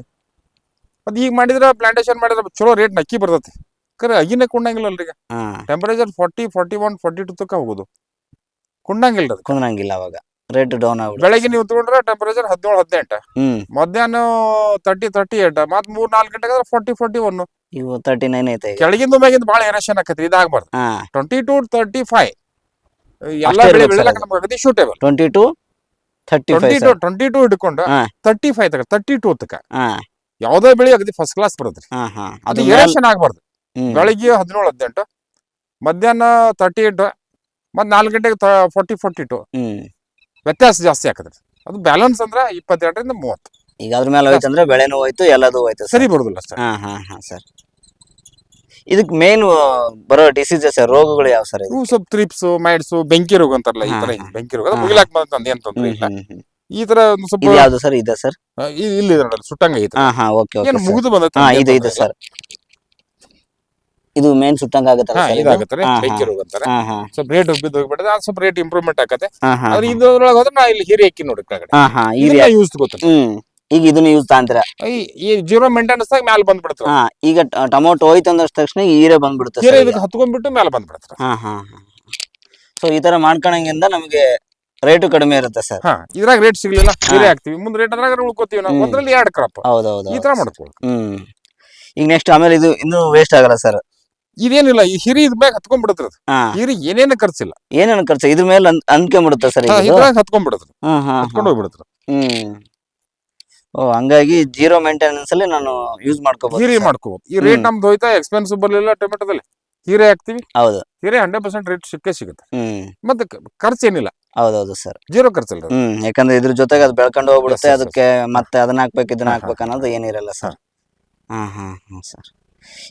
S1: ಮತ್ತೆ ಈಗ ಮಾಡಿದ್ರೆ ಪ್ಲಾಂಟೇಶನ್ ಮಾಡಿದ್ರೆ ಚಲೋ ರೇಟ್ ನಕ್ಕಿ ಬರ್ತೈತಿ. ಕರೆ ಅಗಿನ ಕುಂಡಂಗಿಲ್ಲ ಅಲ್ರಿ
S2: ಹಾ.
S1: Temperature forty forty one forty two ತಕ್ಕ ಹೋಗೋದು. ಕುಂಡಂಗಿಲ್ಲ
S2: ಕುಂಡಂಗಿಲ್ಲ ಅವಾಗ. ರೇಟ್ ಡೌನ್ ಆಗ್ಬಿಡುತ್ತೆ.
S1: ಬೆಳಗ್ಗೆ ನೀವು ತಗೊಂಡ್ರೆ ಟೆಂಪರೇಚರ್ ಹದಿನೇಳು ಹದಿನೆಂಟು. ಮಧ್ಯಾಹ್ನ ತರ್ಟಿ ತರ್ಟಿ ಏಟ್ ಮತ್ತೆ ಮೂರ್ ನಾಲ್ಕು ಗಂಟೆಗೆ ಫಾರ್ಟಿ ಫಾರ್ಟಿ ಒನ್
S2: ಇವು ತರ್ಟಿ ನೈನ್ ಐತೆ ಈಗ.
S1: ಕೆಳಗಿಂದ ಮ್ಯಾಗಿಂದ ಬಾಳ ಏರೇಷನ್ ಆಕತ್ರಿ ಇದಾಗಬಾರ್ದು
S2: ಹಾ.
S1: ಟ್ವೆಂಟಿ ಟು ತರ್ಟಿ ಫೈವ್ ಎಲ್ಲಾ
S2: ಅಷ್ಟೇ
S1: ಬೆಳೆ ಬೆಳೆಲಕ್ಕ ನಮ್ಗೆ ಅಗದಿ suitable
S2: twenty to thirty
S1: twenty
S2: five
S1: to twenty two ಹಿಡ್ಕೊಂಡು
S2: ಹಾ.
S1: ತರ್ಟಿ ಫೈವ್ ತಕ ತರ್ಟಿ ಟು ತಕ.
S2: ಹಾ.
S1: ಬೆಳಿ ಬೆಳೆ ಅಗದಿ ಫಸ್ಟ್ ಕ್ಲಾಸ್ ಬರುತ್ತೆ
S2: ಹಾ ಹಾ.
S1: ಅದು
S2: ಅದು
S1: ಏರೇಷನ್ ಆಗಬಾರ್ದು.
S2: ಹ್ಮ್.
S1: ಬೆಳಿಗ್ಗೆ ಹದಿನೇಳು ಹದಿನೆಂಟು ಮಧ್ಯಾಹ್ನ ತರ್ಟಿ ಏಟ್ ಮತ್ತ್ ನಾಲ್ಕು ಗಂಟೆಗೆ ಫೋರ್ಟಿ ಫೋರ್ಟಿ ಟು
S2: ಹ್ಮ್.
S1: ವ್ಯತ್ಯಾಸ ಜಾಸ್ತಿ ಆಕತ್ರಿ. ಅದು ಬ್ಯಾಲೆನ್ಸ್ ಅಂದ್ರೆ ಇಪ್ಪತ್ತೆರಡರಿಂದ ಮೂವತ್ತು.
S2: ಈಗ ಅದ್ರ ಮೇಲೆ ಹೋಯ್ತು ಅಂದ್ರೆ ಬೆಳೆನೂ ಹೋಯ್ತು ಎಲ್ಲದೂ ಹೋಯ್ತು sir.
S1: ಸರಿ ಬರುದಿಲ್ಲ ಅಷ್ಟೇ.
S2: ಹಾ ಹಾ ಹಾ ಸರ್. ಇದಕ್ ಮೇನ್ ಬರೋ ಡಿಸೀಸಸ್ ರೋಗಗಳು ಯಾವ ಸರ್
S1: ಇವು ಸ್ವಲ್ಪ ತ್ರಿಪ್ಸ್ ಮೈಡ್ಸ್ ಬೆಂಕಿ ರೋಗ ಅಂತಾರಲ್ಲ ಈ ತರ. ಬೆಂಕಿ ರೋಗ. ಅದು. ಮುಗಿಲಾಕ್ ಬಂತಂದ ಏನ್ ತೊಂದ್ರೆ ಇಲ್ಲ. ಈ ತರ ಒಂದು ಸ್ವಲ್ಪ
S2: ಇದು ಯಾವ್ದು ಸರ್ ಇದೆ ಸರ್
S1: ಆ, ಇ- ಇಲ್ಲಿ ಇದೆ ನೋಡಲ್ಲ ಸುಟ್ಟಂಗ ಐತೆ
S2: ಹಾ ಹಾ ಓಕೆ
S1: ಏನು ಮುಗಿದು ಬಂದೈತೆ
S2: ಹಾ ಇದು ಇದೆ ಸರ್ ಇದು ಮೇನ್ ಸುಟ್ಟಂಗ ಆಗುತ್ತೆ
S1: ಹಾ
S2: ಸರ್ ಇದು?
S1: ಇದಾಗತ್ತಾರೆ
S2: ಹಾ,
S1: ಬೆಂಕಿ ರೋಗ ಅಂತಾರೆ.
S2: ಹಾ ಹಾ.
S1: ಸ್ವಲ್ಪ ರೇಟ್ ಬಿದ್ದು ಹೋಗ್ಬಿಟ್ಟದೆ ಅದು ಸ್ವಲ್ಪ ರೇಟ್ ಇಂಪ್ರೂವ್ಮೆಂಟ್ ಆಗತ್ತೆ
S2: ಹಾ ಹಾ
S1: ಆದ್ರೆ ಇದ್ರೊಳಗೆ ಹೋದ್ರೆ ನಾ ಇಲ್ಲಿ ಹಿರಿ ಹಾಕಿ ನೋಡಿ ಕೆಳಗಡೆ.
S2: ಹಾ ಹಾ ಈ
S1: ಇದನ್ನ ಯೂಸ್ ತಗೋತಾರೆ
S2: ಹ್ಮ್. ಈಗ ಇದನ್ನ ಯೂಸ್ ತಾಂತೀರ
S1: ಈ ಜೀರೋ ಮೇಂಟೆನೆನ್ಸ್ ಮ್ಯಾಲ ಬಂದ್ಬಿಡ್ತಾರೆ
S2: ಹಾ ಈಗ ಟೊಮೊಟೊ ಹೋಯ್ತು ಅಂದ ತಕ್ಷಣ ಈರೆ ಬಂದ್ಬಿಡುತ್ತೆ.
S1: ಇದಕ್ಕೆ ಹತ್ಕೊಂಡ್ಬಿಟ್ಟು ಮ್ಯಾಲ ಬಂದ್ಬಿಡ್ತಾರೆ
S2: ಹಾ ಹಾ ಸೊ ಈ ತರ ಮಾಡ್ಕೊಳಂಗಿಂದ ನಮಗೆ ರೇಟು ಕಡಿಮೆ ಇರುತ್ತೆ ಸರ್.
S1: ಇದ್ರಾಗ ರೇಟ್ ಸಿಗ್ಲಿಲ್ಲ ಹೀರೆ ಹಾಕ್ತಿವಿ. ಮುಂದೆ ರೇಟ್ ಅದ್ರಾಗ ಉಳ್ಕೋತೀವಿ ನಾವು.
S2: ಹ್ಮ್.
S1: ಒಂದ್ರಲ್ಲಿ ಎರಡು ಕ್ರಾಪ್
S2: ಹೌದೌದು.
S1: ಈ ತರ ಮಾಡ್ಕೊಳ್ಳಿ
S2: ಹ್ಮ್. ಈಗ ನೆಕ್ಸ್ಟ್ ಆಮೇಲೆ ಇದು ಇನ್ನೂ ವೇಸ್ಟ್ ಆಗಲ್ಲ ಸರ್.
S1: ಇದೇನಿಲ್ಲ ಈ ಹಿರಿ ಇದ್ ಮ್ಯಾಗ
S2: ಹತ್ಕೊಂಡ್ಬಿಡುತ್ತೆ
S1: ಹಿರಿ ಏನೇನು ಖರ್ಚಿಲ್ಲ.
S2: ಏನೇನು ಖರ್ಚು? ಇದ್ರ ಮೇಲೆ ಅನ್ಕೊಂಡ್ಬಿಡುತ್ತೆ ಸರ್
S1: ಹತ್ಕೊಂಡ್ಬಿಡುತ್ತೆ
S2: ಇದು?
S1: ಇದ್ರಾಗ ಹತ್ಕೊಂಡ್ಬಿಡತ್ರಿ
S2: ಹ್ಮ್ ಹಾ
S1: ಹತ್ಕೊಂಡು ಹೋಗ್ಬಿಡುತ್ತೆ
S2: ಹ್ಮ್. ಹಂಗಾಗಿ ಜೀರೋ ಮೇಂಟೆನೆನ್ಸ್ ಅಲ್ಲಿ ನಾನು ಯೂಸ್ ಮಾಡ್ಕೋಬಹುದು
S1: ಹೀರೆ ಮಾಡ್ಕೋಬಹುದು ಈ ರೇಟ್. ನಮ್ದು ಹೋಯ್ತಾ ಎಕ್ಸ್ಪೆನ್ಸಿವ್ ಬರಲಿಲ್ಲ ಟೊಮೆಟೊದಲ್ಲಿ ಹೀರೆ ಹಾಕ್ತಿವಿ.
S2: ಹೌದು.
S1: ಹೀರೆ ಹಂಡ್ರೆಡ್ ಪರ್ಸೆಂಟ್ ರೇಟ್ ಸಿಕ್ಕೇ ಸಿಗುತ್ತೆ.
S2: ಹ್ಮ್.
S1: ಮತ್ತೆ ಖರ್ಚು ಏನಿಲ್ಲ.
S2: ಹೌದೌದು ಸರ್
S1: ಜೀರೋ ಖರ್ಚಲ್ಲ.
S2: ಹ್ಮ್. ಯಾಕಂದ್ರೆ ಇದ್ರ ಜೊತೆಗೆ ಅದು ಬೆಳ್ಕೊಂಡು ಹೋಗ್ಬಿಡುತ್ತೆ. ಅದಕ್ಕೆ ಮತ್ತೆ ಅದನ್ನ ಹಾಕ್ಬೇಕು ಇದನ್ನ ಹಾಕ್ಬೇಕು ಅನ್ನೋದು ಏನಿರಲ್ಲ ಸರ್ ಹಾ. ಹಾ ಹಾ ಸರ್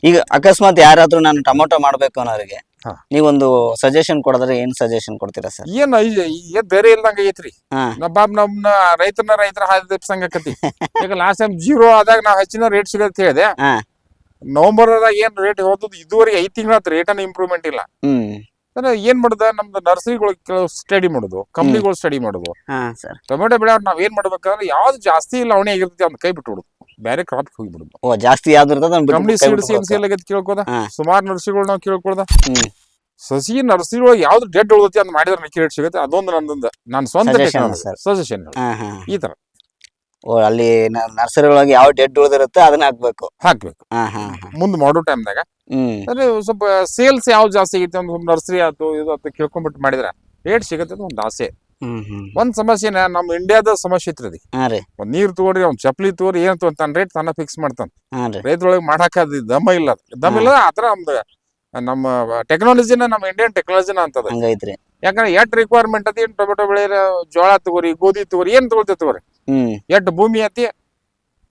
S2: ಈಗ ಅಕಸ್ಮಾತ್ ಯಾರಾದ್ರೂ ನಾನು ಟೊಮೊಟೊ ಮಾಡ್ಬೇಕು ಅನ್ನೋರಿಗೆ
S1: ಹಾ.
S2: ನೀವೊಂದು ಸಜೆಷನ್ ಕೊಡದ್ರೆ ಏನ್ ಸಜೆಷನ್ ಕೊಡ್ತೀರಾ ಸರ್?
S1: ಏನ್ ಐ- ಏನ್ ಬೇರೆ ಇಲ್ದಂಗ ಐತ್ರಿ.
S2: ಹಾ.
S1: ನಾ ಬಾಬ್ ನಮ್ನ ರೈತನ ರೈತರ ಹಾದಿ ಸಂಗಕತಿ ಈಗ ಲಾಸ್ಟ್ ಟೈಮ್ ಜೀರೋ ಆದಾಗ ನಾವ್ ಹೆಚ್ಚಿನ ರೇಟ್ ಸಿಗತ್ತೆ ಹೇಳಿದೆ
S2: ಹಾ.
S1: ನವೆಂಬರ್ ದಾಗ ಏನ್ ರೇಟ್ ಹೋದದ್ದು ಇದುವರೆಗೆ ಐದ್ ತಿಂಗಳ ರೇಟ್ ಅನ್ನ ಇಂಪ್ರೂವ್ಮೆಂಟ್ ಇಲ್ಲ.
S2: ಹ್ಮ್.
S1: ಅಂದ್ರೆ ಏನ್ ಮಾಡುದ ನಮ್ದು ನರ್ಸರಿಗಳು ಸ್ಟಡಿ ಮಾಡುದು ಕಂಪ್ನಿಗಳು ಸ್ಟಡಿ ಮಾಡುದು.
S2: ಹಾ ಸರ್.
S1: ಟೊಮೆಟೊ ಬೆಳೆ ನಾವ್ ಏನ್ ಮಾಡ್ಬೇಕಂದ್ರೆ ಯಾವ್ದು ಜಾಸ್ತಿ ಲವಣಿ ಆಗಿರ್ತೈತಿ ಅವ್ನ ಕೈ ಬಿಟ್ಟು ಬಿಡುದು ಬೇರೆ ಕ್ರಾಪ್
S2: ಓ ಜಾಸ್ತಿ ಯಾವ್ದು ಇರ್ತದೆ
S1: ಕೇಳ್ಕೋದ. ಸುಮಾರು ನರ್ಸಿಗಳು ನಾವು ಕೇಳ್ಕೊಳ್ದ. ಸಸಿ ನರ್ಸಿಗಳು ಯಾವ್ದು ಡೆಡ್ ಉಳ್ದೈತಿ ಅಂತ ಮಾಡಿದ್ರೆ ನಿಕ್ಕಿ ರೇಟ್ ಸಿಗುತ್ತೆ. ಅದೊಂದು ನಂದೊಂದು. ನಾನು ಸ್ವಂತ. ಸಜೆಷನ್ ಈ ತರ.
S2: ಓ ಅಲ್ಲಿ ನರ್ಸರಿ ಒಳಗೆ ಯಾವ ಡೆಡ್ ಉಳಿದಿರುತ್ತೆ ಅದನ್ನ ಹಾಕ್ಬೇಕು.
S1: ಹಾಕ್ಬೇಕು.
S2: ಹಾ ಹಾ ಹಾ.
S1: ಮುಂದೆ ಮಾಡೋ ಟೈಮ್ದಾಗ ಅಂದ್ರೆ ಸ್ವಲ್ಪ ಸೇಲ್ಸ್ ಯಾವ್ದು ಜಾಸ್ತಿ ಆಗೈತೆ? ಒಂದು ನರ್ಸರಿ ಆಯ್ತು ಇದು ಅಂತ ಕೇಳ್ಕೊಂಡ್ಬಿಟ್ಟು ಮಾಡಿದ್ರೆ ರೇಟ್ ಸಿಗುತ್ತೆ ಒಂದು ಆಸೆ. ಒಂದ್ ಸಮಸ್ಯೆನ ನಮ್ ಇಂಡಿಯಾದ ಸಮಸ್ಯೆ ಐತ್ರಿ ಅದಿ
S2: ರೀ.
S1: ಒಂದ್ ನೀರ್ ತಗೋರಿ ಒಂದ್ ಚಪ್ಲಿ ತಗೋರಿ ಏನ್ ತಗೊಂಡ್ ತನ್ನ ರೇಟ್ ತನ್ನ ಫಿಕ್ಸ್ ಮಾಡ್ತಾನ.
S2: ಹಾ ರೀ.
S1: ರೈತರೊಳಗೆ ಮಾಡಾಕ ಅದ್ ದಮ್ಮ ಇಲ್ಲ ಅದು. ದಮ್ ಇಲ್ಲ ಆತರ ನಮ್ದು ನಮ್ಮ ಟೆಕ್ನಾಲಜಿನ ನಮ್ಮ ಇಂಡಿಯನ್ ಟೆಕ್ನಾಲಜಿನ ಅಂತದ.
S2: ಹಂಗೈತ್ರಿ
S1: ಯಾಕಂದ್ರೆ ಎಟ್ ರಿಕ್ವೈರ್ಮೆಂಟ್ ಅತಿ ಟೊಮೆಟೊ ಬೆಳೆ ಜೋಳ ತಗೋರಿ ಗೋಧಿ ತಗೋರಿ ಏನ್ ತಗೊಳ್ತೇವೆ ತಗೋರಿ.
S2: ಹ್ಮ್.
S1: ಎಷ್ಟ್ ಭೂಮಿ ಐತಿ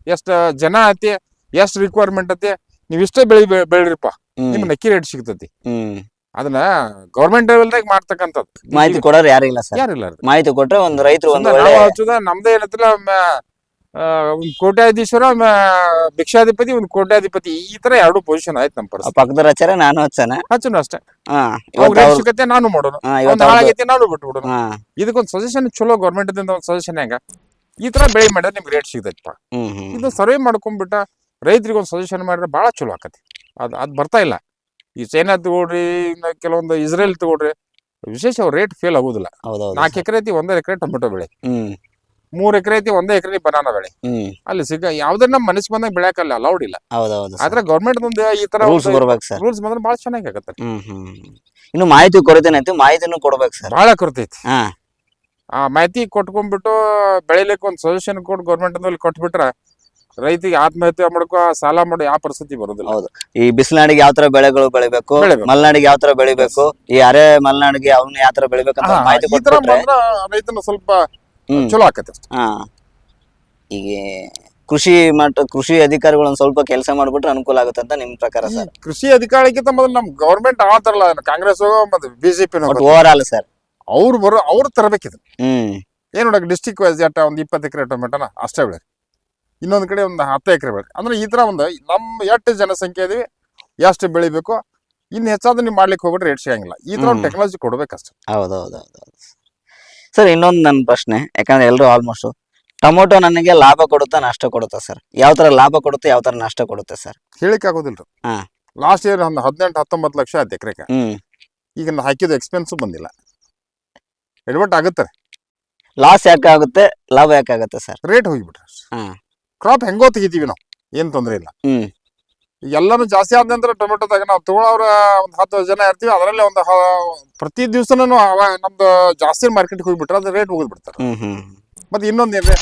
S1: ಎಷ್ಟ ಜನ ಐತಿ ಎಷ್ಟ್ ರಿಕ್ವೈರ್ಮೆಂಟ್ ಐತಿ ನೀವ್ ಇಷ್ಟೇ ಬೆಳಿ ಬೆಳ್ರಿಪ್ಪ.
S2: ನಿಮ್ ಹ್ಮ್.
S1: ನಿಮ್ಗೆ ನಕ್ಕಿ ರೇಟ್ ಸಿಗ್ತತಿ.
S2: ಹ್ಮ್.
S1: ಅದನ್ನ ಗೌರ್ಮೆಂಟ್ ಲೆವೆಲ್ದಾಗ ಮಾಡ್ತಕ್ಕಂಥದ್ದು.
S2: ಮಾಹಿತಿ ಕೊಡೋರು ಯಾರಿಲ್ಲ ಸರ್?
S1: ಯಾರಿಲ್ಲ ಅದು.
S2: ಮಾಹಿತಿ ಕೊಟ್ಟರೆ ಒಂದು ರೈತರು ಒಂದು
S1: ಸುಮ್ನೆ
S2: ಒಳ್ಳೆ
S1: ನಾವು ಹಚ್ಚುದ ನಮ್ದೇ ಏನತ್ತಿಲ್ಲ ಒಂದ್ ಕೋಟ್ಯಾಧೀಶ್ವರ ಮ, ಭಿಕ್ಷಾಧಿಪತಿ ಒಂದ್ ಕೋಟ್ಯಾಧಿಪತಿ ಈ ತರ ಎರಡು ಪೊಸಿಷನ್ ಆಯ್ತು ನಮ್ಮ ಪರಿಸ್ಥಿತಿ.
S2: ಪಕ್ಕದ ರಚನೆ ನಾನು ಹಚ್ಚನ?
S1: ಹಚ್ಚನು ಅಷ್ಟೇ.
S2: ಹಾ
S1: ಅವ್ರ
S2: ಇವತ್ತು ಅವ್ರು
S1: ಸಿಗತ್ತೆ ನಾನು ಮಾಡೋನು
S2: ಹಾ
S1: ಅವ್ನ್
S2: ಇವತ್ತು ಅವ್ರ್ದು-
S1: ಹಾಳಾಗೈತಿ ನಾನು ಬಿಟ್ಟು ಬಿಡೋನು
S2: ಹಾ.
S1: ಇದಕ್ಕೊಂದು ಸಜೆಷನ್ ಚಲೋ ಗೌರ್ಮೆಂಟ್ ದಿಂದ ಒಂದು ಸಜೆಷನ್ ಹೆಂಗ? ಈ ತರ ಬೆಳೆ ಮಾಡಿದ್ರೆ ನಿಮ್ಗೆ ರೇಟ್ ಸಿಗ್ತೈತಪ್ಪ.
S2: ಹ್ಮ್ ಹ್ಮ್
S1: ಇದು ಸರ್ವೆ ಮಾಡ್ಕೊಂಡ್ಬಿಟ್ಟ ರೈತರಿಗೆ ಒಂದು ಸಜೆಷನ್ ಮಾಡಿದ್ರೆ ಬಹಳ ಚಲೋ ಆಕತಿ. ಅದು ಅದು ಬರ್ತಾ ಇಲ್ಲ. ಈ ಚೈನಾ ತಗೊಳ್ರಿ ಇನ್ನ ಕೆಲವೊಂದು ಇಸ್ರೇಲ್ ತಗೊಳ್ರಿ ವಿಶೇಷ ರೇಟ್ ಫೇಲ್ ಆಗುದಿಲ್ಲ.
S2: ಹೌದೌದು
S1: ನಾಲ್ಕು ಎಕರೆ ಐತಿ ಒಂದೇ ಎಕರೆ ಟೊಮೆಟೊ ಬೆಳೆ.
S2: ಹ್ಮ್.
S1: ಮೂರ್ ಎಕರೆ ಐತಿ ಒಂದೇ ಎಕರೆ ಬನಾನ ಬೆಳೆ.
S2: ಹ್ಮ್.
S1: ಅಲ್ಲಿ ಸಿಗ ಯಾವ್ದನ್ನ ಮನಸ್ಸು ಬಂದಾಗ ಬೆಳೆಯಕಲ್ಲ ಅಲೌಡ್ ಇಲ್ಲ.
S2: ಹೌದೌದು
S1: ಆದ್ರೆ ಗೌರ್ಮೆಂಟ್ ಮುಂದೆ ಈ ತರ
S2: ರೂಲ್ಸ್ ಬರ್ಬೇಕು ಸರ್.
S1: ರೂಲ್ಸ್ ಬಂದ್ರೆ ಬಹಳ ಚೆನ್ನಾಗಿ ಆಗತ್ತೆ.
S2: ಹ್ಮ್ ಹ್ಮ್ ಇನ್ನು ಮಾಹಿತಿ ಕೊರತೆ ಐತಿ ಮಾಹಿತಿನೂ ಕೊಡ್ಬೇಕು ಸರ್.
S1: ಭಾಳ ಕೊರತೆ
S2: ಐತಿ.
S1: ಆ ಮಾಹಿತಿ ಕೊಟ್ಕೊಂಡ್ಬಿಟ್ಟು ಬೆಳಿಲಿಕ್ಕೆ ಒಂದು ಸಜೆಷನ್ ಕೊಟ್ಟು ಗೌರ್ಮೆಂಟ್ ಅಲ್ಲಿ ಕೊಟ್ಬಿಟ್ರೆ ರೈತಿಗೆ ಆತ್ಮಹತ್ಯೆ ಮಾಡ್ಕೋ ಸಾಲ ಮಾಡೋ ಯಾವ ಪರಿಸ್ಥಿತಿ ಬರೋದಿಲ್ಲ.
S2: ಹೌದು. ಈ ಬಿಸಿಲಾಡಿಗೆ ಯಾವ ತರ ಬೆಳೆಗಳು ಬೆಳಿಬೇಕು ಮಲ್ನಾಡಿಗೆ ಯಾವತರ ಯಾವ ತರ ಬೆಳಿಬೇಕು ಈ ಅರೆ ಮಲ್ನಾಡಿಗೆ ಅವನು ಯಾವ ತರ ಬೆಳಿಬೇಕಂತ
S1: ಹಾ,
S2: ಮಾಹಿತಿ
S1: ಈ ತರ
S2: ಕೊಟ್ಬಿಟ್ರೆ
S1: ಬಂದ್ರ ರೈತನ ಸ್ವಲ್ಪ
S2: ಹ್ಮ್.
S1: ಚಲೋ ಆಕತಿ
S2: ಹಾ. ಈಗ ಕೃಷಿ ಮಟ್ಟ ಕೃಷಿ ಅಧಿಕಾರಿಗಳು ಒಂದ್ ಸ್ವಲ್ಪ ಕೆಲಸ ಮಾಡ್ಬಿಟ್ರೆ ಅನುಕೂಲ ಆಗುತ್ತೆ ಅಂತ ನಿಮ್ ಪ್ರಕಾರ ಸರ್?
S1: ಕೃಷಿ ಅಧಿಕಾರಿಗಿಂತ ಮೊದಲು ನಮ್ ಗವರ್ಮೆಂಟ್ ಆ ತರ ಕಾಂಗ್ರೆಸ್ ಮತ್ತೆ ಬಿಜೆಪಿ
S2: ಓವರ್ ಆಲ್ ಸರ್.
S1: ಅವ್ರು ಬರೋ ಅವ್ರು ತರಬೇಕಿದ್ರು
S2: ಹ್ಮ್.
S1: ಏನ್ ನೋಡಕ್ ಡಿಸ್ಟಿಕ್ ವೈಸ್ ಎಟ್ಟ ಒಂದ್ ಇಪ್ಪತ್ತು ಎಕರೆ ಟೊಮೆಟೋನ ಅಷ್ಟೇ ಬೆಳೆ ಇನ್ನೊಂದ್ ಕಡೆ ಒಂದು ಹತ್ತು ಎಕರೆ ಬೆಳೆ. ಅಂದ್ರೆ ಈ ತರ ಒಂದು ನಮ್ಮ ಎಷ್ಟು ಜನಸಂಖ್ಯೆ ಇದೀವಿ ಎಷ್ಟು ಬೆಳಿಬೇಕು ಇನ್ನು ಹೆಚ್ಚಾದ್ರೆ ನೀವು ಮಾಡ್ಲಿಕ್ಕೆ ಹೋಗ್ಬಿಟ್ರೆ ರೇಟ್ ಸಿಗಂಗಿಲ್ಲ. ಈ
S2: ಒಂದು
S1: ಟೆಕ್ನಾಲಜಿ ಹೌದು
S2: ಹೌದೌದು ಸರ್ ಇನ್ನೊಂದು ನನ್ನ ಪ್ರಶ್ನೆ ಯಾಕಂದ್ರೆ ಎಲ್ಲರೂ ಆಲ್ಮೋಸ್ಟ್ ಟೊಮೊಟೊ ನನಗೆ ಲಾಭ ಕೊಡುತ್ತಾ ನಷ್ಟ ಕೊಡುತ್ತಾ ಸರ್? ಯಾವ ತರ ಲಾಭ ಕೊಡುತ್ತೆ ಯಾವ ತರ ನಷ್ಟ ಕೊಡುತ್ತೆ ಸರ್?
S1: ಹೇಳಿಕ್ ಆಗೋದಿಲ್ರಿ
S2: ಹಾ.
S1: ಲಾಸ್ಟ್ ಇಯರ್ ಒಂದು ಹದಿನೆಂಟು ಹತ್ತೊಂಬತ್ತು ಲಕ್ಷ ಆಯ್ತು ಎಕರೆಗೆ.
S2: ಹ್ಞೂ
S1: ಈಗ ನಾನು ಹಾಕಿದ ಎಕ್ಸ್ಪೆನ್ಸು ಬಂದಿಲ್ಲ. ಎಡವಟ್ ಆಗುತ್ತೆ
S2: ಲಾಸ್ ಯಾಕೆ ಆಗುತ್ತೆ ಲಾಭ ಯಾಕೆ ಆಗುತ್ತೆ ಸರ್?
S1: ರೇಟ್ ಹೋಗಿಬಿಟ್ರೆ
S2: ಹಾ.
S1: ಕ್ರಾಪ್ ಹೆಂಗೋ ತೆಗಿತೀವಿ ನಾವು. ಏನ್ ತೊಂದ್ರೆ ಇಲ್ಲ.
S2: ಹ್ಮ್.
S1: ಎಲ್ಲಾನು ಜಾಸ್ತಿ ಆದ ನಂತರ ಟೊಮೆಟೊದಾಗ ನಾವು ತಗೊಳ್ಳೋರ ಒಂದ್ ಹತ್ತು ಜನ ಇರ್ತೀವಿ ಅದರಲ್ಲಿ ಒಂದು ಪ್ರತಿ ದಿವಸನೂ ನಮ್ದು ಜಾಸ್ತಿ ಮಾರ್ಕೆಟ್ ಹೋಗ್ಬಿಟ್ರೆ ಅದ್ರ ರೇಟ್ ಹೋಗ್ಬಿಡ್ತಾರೆ. ಮತ್ತೆ ಇನ್ನೊಂದು ಏನ್ರಿ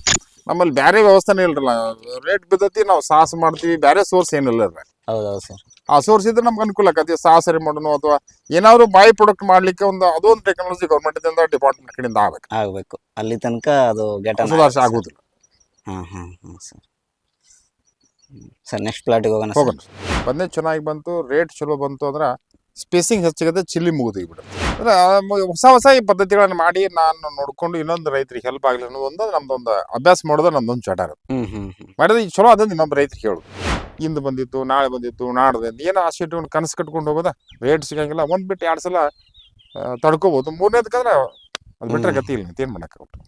S1: ನಮ್ಮಲ್ಲಿ ಬೇರೆ ವ್ಯವಸ್ಥೆನೇ ಇಲ್ರಲ್ಲ ರೇಟ್ ಬಿದ್ದತಿ ನಾವು ಸಾಸ್ ಮಾಡ್ತೀವಿ ಬೇರೆ ಸೋರ್ಸ್ ಏನಿಲ್ಲ ರೀ
S2: ಹೌದೌದು ಸರ್.
S1: ಆ ಸೋರ್ಸ್ ಇದ್ರೆ ನಮ್ಗೆ ಅನುಕೂಲ ಆಕತಿ ಸಾಸರಿ ಮಾಡೋನು ಅಥವಾ ಏನಾದ್ರು ಬಾಯಿ ಪ್ರಾಡಕ್ಟ್ ಮಾಡ್ಲಿಕ್ಕೆ ಒಂದು ಅದೊಂದು ಟೆಕ್ನಾಲಜಿ ಗೌರ್ಮೆಂಟ್ ಡಿಪಾರ್ಟ್ಮೆಂಟ್ ಕಡೆಯಿಂದ ಆಗ್ಬೇಕು.
S2: ಆಗ್ಬೇಕು. ಅಲ್ಲಿ ತನಕ ಅದು ಗೆಟ್
S1: ಸುಧಾರಿಸಿ ಆಗುದಿಲ್ಲ.
S2: ಹಾ ಹಾ ಹಾ ಸರ್. ಸರ್ ನೆಕ್ಸ್ಟ್ ಪ್ಲಾಟಿಗೆ ಹೋಗೋಣ
S1: ಹೋಗೋಣ. ಬಂದೇ ಚೆನ್ನಾಗಿ ಬಂತು ರೇಟ್ ಚಲೋ ಬಂತು ಅಂದ್ರೆ ಸ್ಪೇಸಿಂಗ್ ಹೆಚ್ಚಿಗತ್ತೆ ಚಿಲ್ಲಿ ಮುಗಿದು ಬಿಡುತ್ತೆ ಅಂದ್ರೆ ಹೊಸ ಹೊಸ ಈ ಪದ್ಧತಿಗಳನ್ನು ಮಾಡಿ ನಾನು ನೋಡ್ಕೊಂಡು ಇನ್ನೊಂದು ರೈತರಿಗೆ ಹೆಲ್ಪ್ ಆಗಲಿ ಅನ್ನೋದು ಒಂದು ನಮ್ದೊಂದು ಅಭ್ಯಾಸ ಮಾಡೋದು ನಮ್ದೊಂದು ಚಟ ಇರುತ್ತೆ ಮಾಡಿದ್ರೆ ಈಗ ಚಲೋ ಅದೊಂದು ಇನ್ನೊಬ್ಬ ರೈತರಿಗೆ ಹೇಳು ಇಂದು ಬಂದಿತ್ತು ನಾಳೆ ಬಂದಿತ್ತು ನಾಡ್ದು ಏನೋ ಆಸೆ ಇಟ್ಕೊಂಡು ಕನಸು ಕಟ್ಕೊಂಡು ಹೋಗೋದ? ರೇಟ್ ಸಿಗಂಗಿಲ್ಲ ಒಂದ್ ಬಿಟ್ಟು ಎರಡು ಸಲ ತಡ್ಕೋಬೋದು. ತಡ್ಕೋಬಹುದು ಮೂರನೇದಕ್ಕಂದ್ರೆ ಅದು
S2: ಬಿಟ್ಟರೆ
S1: ಗತಿ ಇಲ್ಲ ಏನು ಮಾಡಕ್ಕೆ